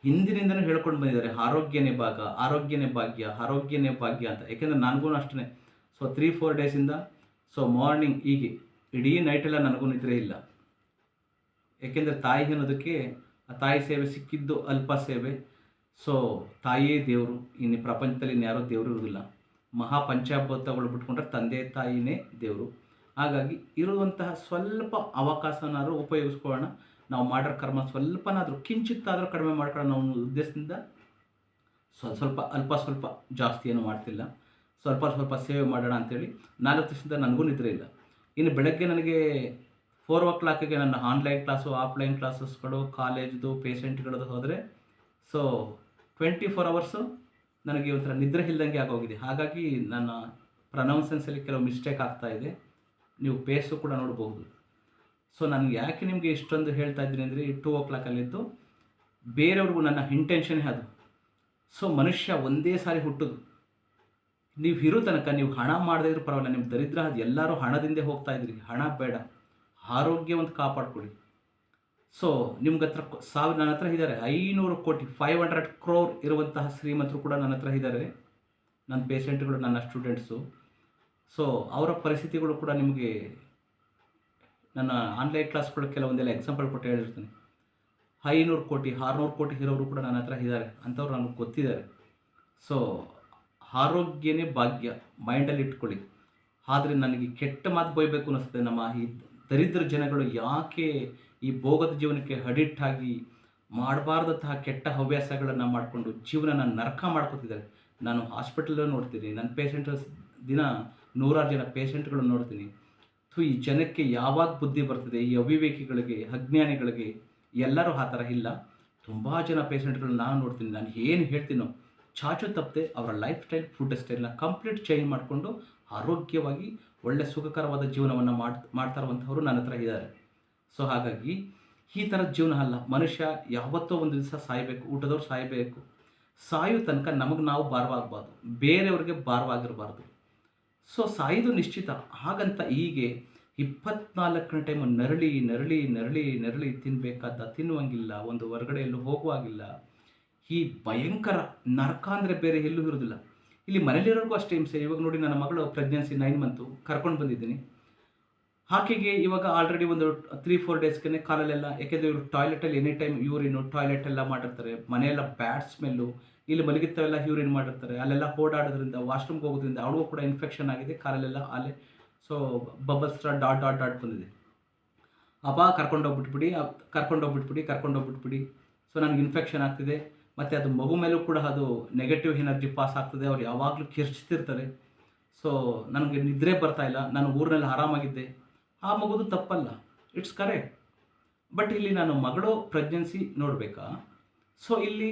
ಹಿಂದಿನಿಂದನೂ ಹೇಳ್ಕೊಂಡು ಬಂದಿದ್ದಾರೆ, ಆರೋಗ್ಯನೇ ಭಾಗ, ಆರೋಗ್ಯನೇ ಭಾಗ್ಯ ಆರೋಗ್ಯನೇ ಭಾಗ್ಯ ಅಂತ. ಯಾಕೆಂದರೆ ನನಗೂ ಅಷ್ಟೇ ಸೊ ತ್ರೀ ಫೋರ್ ಡೇಸಿಂದ ಸೊ ಮಾರ್ನಿಂಗ್ ಹೀಗೆ. ಇಡೀ ನೈಟೆಲ್ಲ ನನಗೂ ನಿದ್ರೆ ಇಲ್ಲ. ಏಕೆಂದರೆ ತಾಯಿ ಅನ್ನೋದಕ್ಕೆ ಆ ತಾಯಿ ಸೇವೆ ಸಿಕ್ಕಿದ್ದು ಅಲ್ಪ ಸೇವೆ. ಸೊ ತಾಯಿಯೇ ದೇವರು. ಇನ್ನು ಪ್ರಪಂಚದಲ್ಲಿ ಇನ್ಯಾರೋ ದೇವರು ಇರೋದಿಲ್ಲ ಮಹಾಪಂಚಾಭೂತಗಳು ಬಿಟ್ಕೊಂಡ್ರೆ ತಂದೆ, ತಾಯಿನೇ ದೇವರು. ಹಾಗಾಗಿ ಇರುವಂತಹ ಸ್ವಲ್ಪ ಅವಕಾಶನಾದರೂ ಉಪಯೋಗಿಸ್ಕೊಳ್ಳೋಣ. ನಾವು ಮಾಡಿರೋ ಕರ್ಮ ಸ್ವಲ್ಪನಾದರೂ ಕಿಂಚಿತ್ತಾದರೂ ಕಡಿಮೆ ಮಾಡ್ಕೊಳ್ಳೋಣ ನಾವು ಉದ್ದೇಶದಿಂದ ಸ್ವಲ್ಪ ಸ್ವಲ್ಪ ಅಲ್ಪ ಸ್ವಲ್ಪ ಜಾಸ್ತಿಯನ್ನು ಮಾಡ್ತಿಲ್ಲ. ಸ್ವಲ್ಪ ಸ್ವಲ್ಪ ಸೇವೆ ಮಾಡೋಣ ಅಂತೇಳಿ ನಾಲ್ಕು ದಿವಸದಿಂದ ನನಗೂ ನಿದ್ರೆ ಇಲ್ಲ. ಇನ್ನು ಬೆಳಗ್ಗೆ ನನಗೆ ಫೋರ್ ಓ ಕ್ಲಾಕಿಗೆ ನನ್ನ ಆನ್ಲೈನ್ ಕ್ಲಾಸು ಆಫ್ಲೈನ್ ಕ್ಲಾಸಸ್ಗಳು ಕಾಲೇಜ್ದು ಪೇಷೆಂಟ್ಗಳದ್ದು ಹೋದರೆ ಸೊ ಟ್ವೆಂಟಿ ಫೋರ್ ಅವರ್ಸು ನನಗೆ ಒಂಥರ ನಿದ್ರೆ ಇಲ್ದಂಗೆ ಆಗೋಗಿದೆ. ಹಾಗಾಗಿ ನನ್ನ ಪ್ರನೌನ್ಸೆನ್ಸಲ್ಲಿ ಕೆಲವು ಮಿಸ್ಟೇಕ್ ಆಗ್ತಾ ಇದೆ. ನೀವು ಪೇಸು ಕೂಡ ನೋಡಬಹುದು. ಸೊ ನಾನು ಯಾಕೆ ನಿಮಗೆ ಇಷ್ಟೊಂದು ಹೇಳ್ತಾ ಇದ್ದೀನಿ ಅಂದರೆ ಟೂ ಓ ಕ್ಲಾಕಲ್ಲಿದ್ದು ಬೇರೆಯವ್ರಿಗೂ ನನ್ನ ಇಂಟೆನ್ಷನ್ನೇ ಅದು. ಸೊ ಮನುಷ್ಯ ಒಂದೇ ಸಾರಿ ಹುಟ್ಟೋದು. ನೀವು ಇರೋ ತನಕ, ನೀವು ಹಣ ಮಾಡದೇ ಇದ್ರೂ ಪರವಾಗಿಲ್ಲ ನಿಮ್ಮ ದರಿದ್ರ ಅದು ಎಲ್ಲರೂ ಹಣದಿಂದೇ ಹೋಗ್ತಾ ಇದ್ರಿ. ಹಣ ಬೇಡ. ಆರೋಗ್ಯವಂತ ಕಾಪಾಡ್ಕೊಳ್ಳಿ. ಸೊ ನಿಮ್ಗೆ ಹತ್ರ ಸಾವಿರ ನನ್ನ ಹತ್ರ ಇದ್ದಾರೆ ಐನೂರು ಕೋಟಿ ಫೈವ್ ಹಂಡ್ರೆಡ್ ಕ್ರೋರ್ ಇರುವಂತಹ ಶ್ರೀಮಂತರು ಕೂಡ ನನ್ನ ಹತ್ರ ಇದ್ದಾರೆ ನನ್ನ ಪೇಷೆಂಟ್ಗಳು ನನ್ನ ಸ್ಟೂಡೆಂಟ್ಸು ಸೊ ಅವರ ಪರಿಸ್ಥಿತಿಗಳು ಕೂಡ ನಿಮಗೆ ನನ್ನ ಆನ್ಲೈನ್ ಕ್ಲಾಸ್ಗಳು ಕೆಲವೊಂದೆಲ್ಲ ಎಕ್ಸಾಂಪಲ್ ಕೊಟ್ಟು ಹೇಳಿರ್ತೀನಿ. ಐನೂರು ಕೋಟಿ, ಆರುನೂರು ಕೋಟಿ ಇರೋರು ಕೂಡ ನನ್ನ ಹತ್ರ ಇದ್ದಾರೆ ಅಂಥವ್ರು ನನಗೆ ಗೊತ್ತಿದ್ದಾರೆ. ಸೊ ಆರೋಗ್ಯನೇ ಭಾಗ್ಯ ಮೈಂಡಲ್ಲಿ ಇಟ್ಕೊಳ್ಳಿ. ಆದರೆ ನನಗೆ ಕೆಟ್ಟ ಮಾತು ಬೈಬೇಕು ಅನ್ನಿಸ್ತದೆ ನಮ್ಮ ಈ ದರಿದ್ರ ಜನಗಳು ಯಾಕೆ ಈ ಭೋಗದ ಜೀವನಕ್ಕೆ ಅಡಿಕ್ಟ್ ಆಗಿ ಮಾಡಬಾರ್ದಂತಹ ಕೆಟ್ಟ ಹವ್ಯಾಸಗಳನ್ನು ಮಾಡಿಕೊಂಡು ಜೀವನನ ನರಕ ಮಾಡ್ಕೊತಿದ್ದಾರೆ. ನಾನು ಹಾಸ್ಪಿಟಲ್ ನೋಡ್ತೀನಿ, ನನ್ನ ಪೇಷಂಟ್ ದಿನ ನೂರಾರು ಜನ ಪೇಷಂಟ್ಗಳನ್ನ ನೋಡ್ತೀನಿ. ಥು, ಈ ಜನಕ್ಕೆ ಯಾವಾಗ ಬುದ್ಧಿ ಬರ್ತದೆ, ಈ ಅವಿವೇಕಿಗಳಿಗೆ, ಅಜ್ಞಾನಿಗಳಿಗೆ ಎಲ್ಲರೂ ಆ ಥರ ಇಲ್ಲ. ತುಂಬ ಜನ ಪೇಷಂಟ್ಗಳನ್ನ ನಾನು ನೋಡ್ತೀನಿ, ನಾನು ಏನು ಹೇಳ್ತೀನೋ ಚಾಚು ತಪ್ಪದೆ ಅವರ ಲೈಫ್ ಸ್ಟೈಲ್ ಫುಡ್ ಸ್ಟೈಲ್ನ ಕಂಪ್ಲೀಟ್ ಚೇಂಜ್ ಮಾಡಿಕೊಂಡು ಆರೋಗ್ಯವಾಗಿ ಒಳ್ಳೆ ಸುಖಕರವಾದ ಜೀವನವನ್ನು ಮಾಡ್ ಮಾಡ್ತಾ ನನ್ನ ಹತ್ರ ಇದ್ದಾರೆ. ಸೊ ಹಾಗಾಗಿ ಈ ಥರ ಜೀವನ ಅಲ್ಲ, ಮನುಷ್ಯ ಯಾವತ್ತೋ ಒಂದು ದಿವಸ ಸಾಯಬೇಕು, ಊಟದವ್ರು ಸಾಯಬೇಕು. ಸಾಯೋ ತನಕ ನಮಗೆ ನಾವು ಭಾರವಾಗಬಾರ್ದು, ಬೇರೆಯವ್ರಿಗೆ ಭಾರವಾಗಿರಬಾರ್ದು. ಸೊ ಸಾಯೋದು ನಿಶ್ಚಿತ, ಹಾಗಂತ ಹೀಗೆ ಇಪ್ಪತ್ನಾಲ್ಕನೇ ಟೈಮು ನರಳಿ ನರಳಿ ನರಳಿ ನರಳಿ ತಿನ್ನಬೇಕಾದ ತಿನ್ನುವಂಗಿಲ್ಲ, ಒಂದು ಹೊರಗಡೆ ಎಲ್ಲೂ ಹೋಗುವಾಗಿಲ್ಲ. ಈ ಭಯಂಕರ ನರಕ ಅಂದರೆ ಬೇರೆ ಎಲ್ಲೂ ಇರೋದಿಲ್ಲ. ಇಲ್ಲಿ ಮನೇಲಿರೋರ್ಗೂ ಅಷ್ಟೇ ಹಿಂಸೆ. ಇವಾಗ ನೋಡಿ ನನ್ನ ಮಗಳು ಪ್ರೆಗ್ನೆನ್ಸಿ ನೈನ್ ಮಂತು ಕರ್ಕೊಂಡು ಬಂದಿದ್ದೀನಿ. ಆಕೆಗೆ ಇವಾಗ ಆಲ್ರೆಡಿ ಒಂದು ತ್ರೀ ಫೋರ್ ಡೇಸ್ಗೆ ಕಾಲಲ್ಲೆಲ್ಲ, ಯಾಕೆಂದರೆ ಇವರು ಟಾಯ್ಲೆಟಲ್ಲಿ ಎನಿ ಟೈಮ್ ಯೂರಿನು ಟಾಯ್ಲೆಟ್ ಎಲ್ಲ ಮಾಡಿರ್ತಾರೆ. ಮನೆಯೆಲ್ಲ ಬ್ಯಾಡ್ ಸ್ಮೆಲ್ಲು ಇಲ್ಲಿ ಮಲಗಿತ್ತವೆಲ್ಲ ಯೂರಿನ್ ಮಾಡಿರ್ತಾರೆ. ಅಲ್ಲೆಲ್ಲ ಓಡಾಡೋದ್ರಿಂದ ವಾಶ್ರೂಮ್ಗೆ ಹೋಗೋದ್ರಿಂದ ಅವಳಿಗೂ ಕೂಡ ಇನ್ಫೆಕ್ಷನ್ ಆಗಿದೆ. ಕಾಲಲ್ಲೆಲ್ಲ ಅಲ್ಲೇ so bubbles dot dot dot ಬಂದಿದೆ. ಅಪ್ಪ ಕರ್ಕೊಂಡೋಗ್ಬಿಟ್ಬಿಡಿ ಕರ್ಕೊಂಡೋಗ್ಬಿಟ್ಬಿಡಿ ಕರ್ಕೊಂಡೋಗ್ಬಿಟ್ಬಿಡಿ. ಸೊ ನನಗೆ ಇನ್ಫೆಕ್ಷನ್ ಆಗ್ತಿದೆ. ಮತ್ತು ಅದು ಮಗು ಮೇಲೂ ಕೂಡ ಅದು ನೆಗೆಟಿವ್ ಎನರ್ಜಿ ಪಾಸ್ ಆಗ್ತದೆ. ಅವ್ರು ಯಾವಾಗಲೂ ಕಿರ್ಚ್ತಿರ್ತಾರೆ. ಸೊ ನನಗೆ ನಿದ್ರೆ ಬರ್ತಾ ಇಲ್ಲ. ನಾನು ಊರಿನಲ್ಲಿ ಆರಾಮಾಗಿದ್ದೆ. ಆ ಮಗುದು ತಪ್ಪಲ್ಲ. ಇಟ್ಸ್ ಕರೆಕ್ಟ್ ಬಟ್ ಇಲ್ಲಿ ನಾನು ಮಗಳು ಪ್ರೆಗ್ನೆನ್ಸಿ ನೋಡಬೇಕಾ? ಸೊ ಇಲ್ಲಿ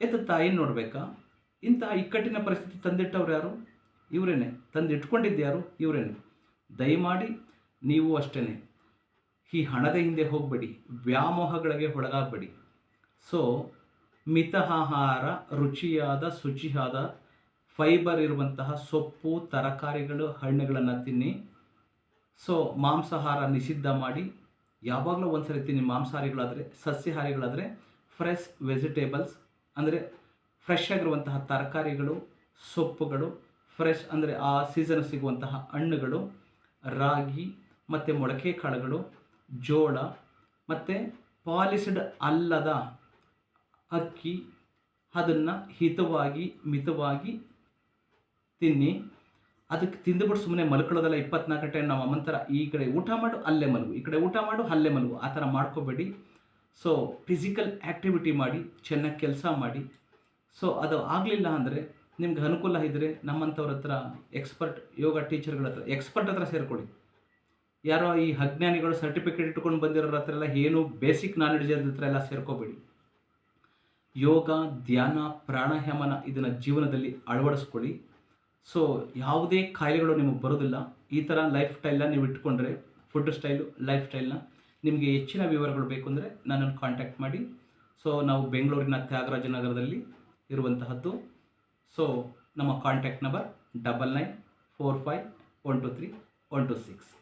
ಎತ್ತ ತಾಯಿ ನೋಡಬೇಕಾ? ಇಂತಹ ಇಕ್ಕಟ್ಟಿನ ಪರಿಸ್ಥಿತಿ ತಂದಿಟ್ಟವ್ರು ಯಾರು? ಇವರೇನೆ. ತಂದಿಟ್ಕೊಂಡಿದ್ದು ಯಾರು? ಇವರೇನೆ. ದಯಮಾಡಿ ನೀವು ಅಷ್ಟೇ ಈ ಹಣದ ಹಿಂದೆ ಹೋಗಬೇಡಿ. ವ್ಯಾಮೋಹಗಳಿಗೆ ಒಳಗಾಗಬೇಡಿ. ಸೊ ಮಿತ ಆಹಾರ ರುಚಿಯಾದ, ಶುಚಿಯಾದ ಫೈಬರ್ ಇರುವಂತಹ ಸೊಪ್ಪು, ತರಕಾರಿಗಳು, ಹಣ್ಣುಗಳನ್ನು ತಿನ್ನಿ. ಸೊ ಮಾಂಸಾಹಾರ ನಿಷಿದ್ಧ ಮಾಡಿ. ಯಾವಾಗಲೂ ಒಂದ್ಸರಿ ತಿನ್ನಿ ಮಾಂಸಾಹಾರಿಗಳಾದರೆ, ಸಸ್ಯಾಹಾರಿಗಳಾದರೆ ಫ್ರೆಶ್ ವೆಜಿಟೇಬಲ್ಸ್ ಅಂದರೆ ಫ್ರೆಶ್ ಆಗಿರುವಂತಹ ತರಕಾರಿಗಳು, ಸೊಪ್ಪುಗಳು ಫ್ರೆಶ್ ಅಂದರೆ ಆ ಸೀಸನ್ ಸಿಗುವಂತಹ ಹಣ್ಣುಗಳು, ರಾಗಿ ಮತ್ತು ಮೊಳಕೆ ಕಾಳುಗಳು ಜೋಳ ಮತ್ತು ಪಾಲಿಸ್ಡ್ ಅಲ್ಲದ ಅಕ್ಕಿ, ಅದನ್ನು ಹಿತವಾಗಿ, ಮಿತವಾಗಿ ತಿನ್ನಿ. ಅದಕ್ಕೆ ತಿಂದುಬಿಟ್ಟು ಸುಮ್ಮನೆ ಮಲ್ಕೊಳ್ಳೋದಲ್ಲ ಇಪ್ಪತ್ನಾಲ್ಕು ಗಂಟೆ, ನಾವು ಅಮ್ಮನ ಈ ಕಡೆ ಊಟ ಮಾಡು, ಅಲ್ಲೇ ಮಲಗು. ಈ ಕಡೆ ಊಟ ಮಾಡು, ಅಲ್ಲೇ ಮಲಗು. ಆ ಥರ ಮಾಡ್ಕೋಬೇಡಿ. ಸೊ ಫಿಸಿಕಲ್ ಆ್ಯಕ್ಟಿವಿಟಿ ಮಾಡಿ, ಚೆನ್ನಾಗಿ ಕೆಲಸ ಮಾಡಿ. ಸೊ ಅದು ಆಗಲಿಲ್ಲ ಅಂದರೆ ನಿಮ್ಗೆ ಅನುಕೂಲ ಇದ್ದರೆ ನಮ್ಮಂಥವ್ರ ಹತ್ರ ಎಕ್ಸ್ಪರ್ಟ್ ಯೋಗ ಟೀಚರ್ಗಳ ಹತ್ರ ಎಕ್ಸ್ಪರ್ಟ್ ಹತ್ರ ಸೇರ್ಕೊಳ್ಳಿ. ಯಾರೋ ಈ ಅಜ್ಞಾನಿಗಳು ಸರ್ಟಿಫಿಕೇಟ್ ಇಟ್ಕೊಂಡು ಬಂದಿರೋರ ಹತ್ರ ಎಲ್ಲ ಏನು ಬೇಸಿಕ್ ನಾಲೆಡ್ಜ್ ಹತ್ರ ಎಲ್ಲ ಸೇರ್ಕೋಬೇಡಿ. ಯೋಗ, ಧ್ಯಾನ, ಪ್ರಾಣಾಯಾಮನ ಇದನ್ನು ಜೀವನದಲ್ಲಿ ಅಳವಡಿಸ್ಕೊಳ್ಳಿ. ಸೊ ಯಾವುದೇ ಕಾಯಿಲೆಗಳು ನಿಮಗೆ ಬರೋದಿಲ್ಲ. ಈ ಥರ ಲೈಫ್ ಸ್ಟೈಲ್ನ ನೀವು ಇಟ್ಕೊಂಡ್ರೆ ಫುಡ್ ಸ್ಟೈಲು ಲೈಫ್ ಸ್ಟೈಲ್ನ ನಿಮಗೆ ಹೆಚ್ಚಿನ ವಿವರಗಳು ಬೇಕು ಅಂದರೆ ನನ್ನನ್ನು ಕಾಂಟ್ಯಾಕ್ಟ್ ಮಾಡಿ. ಸೊ ನಾವು ಬೆಂಗಳೂರಿನ ತ್ಯಾಗರಾಜ ನಗರದಲ್ಲಿ ಇರುವಂತಹದ್ದು. ಸೊ ನಮ್ಮ contact number double nine four five one two three one two six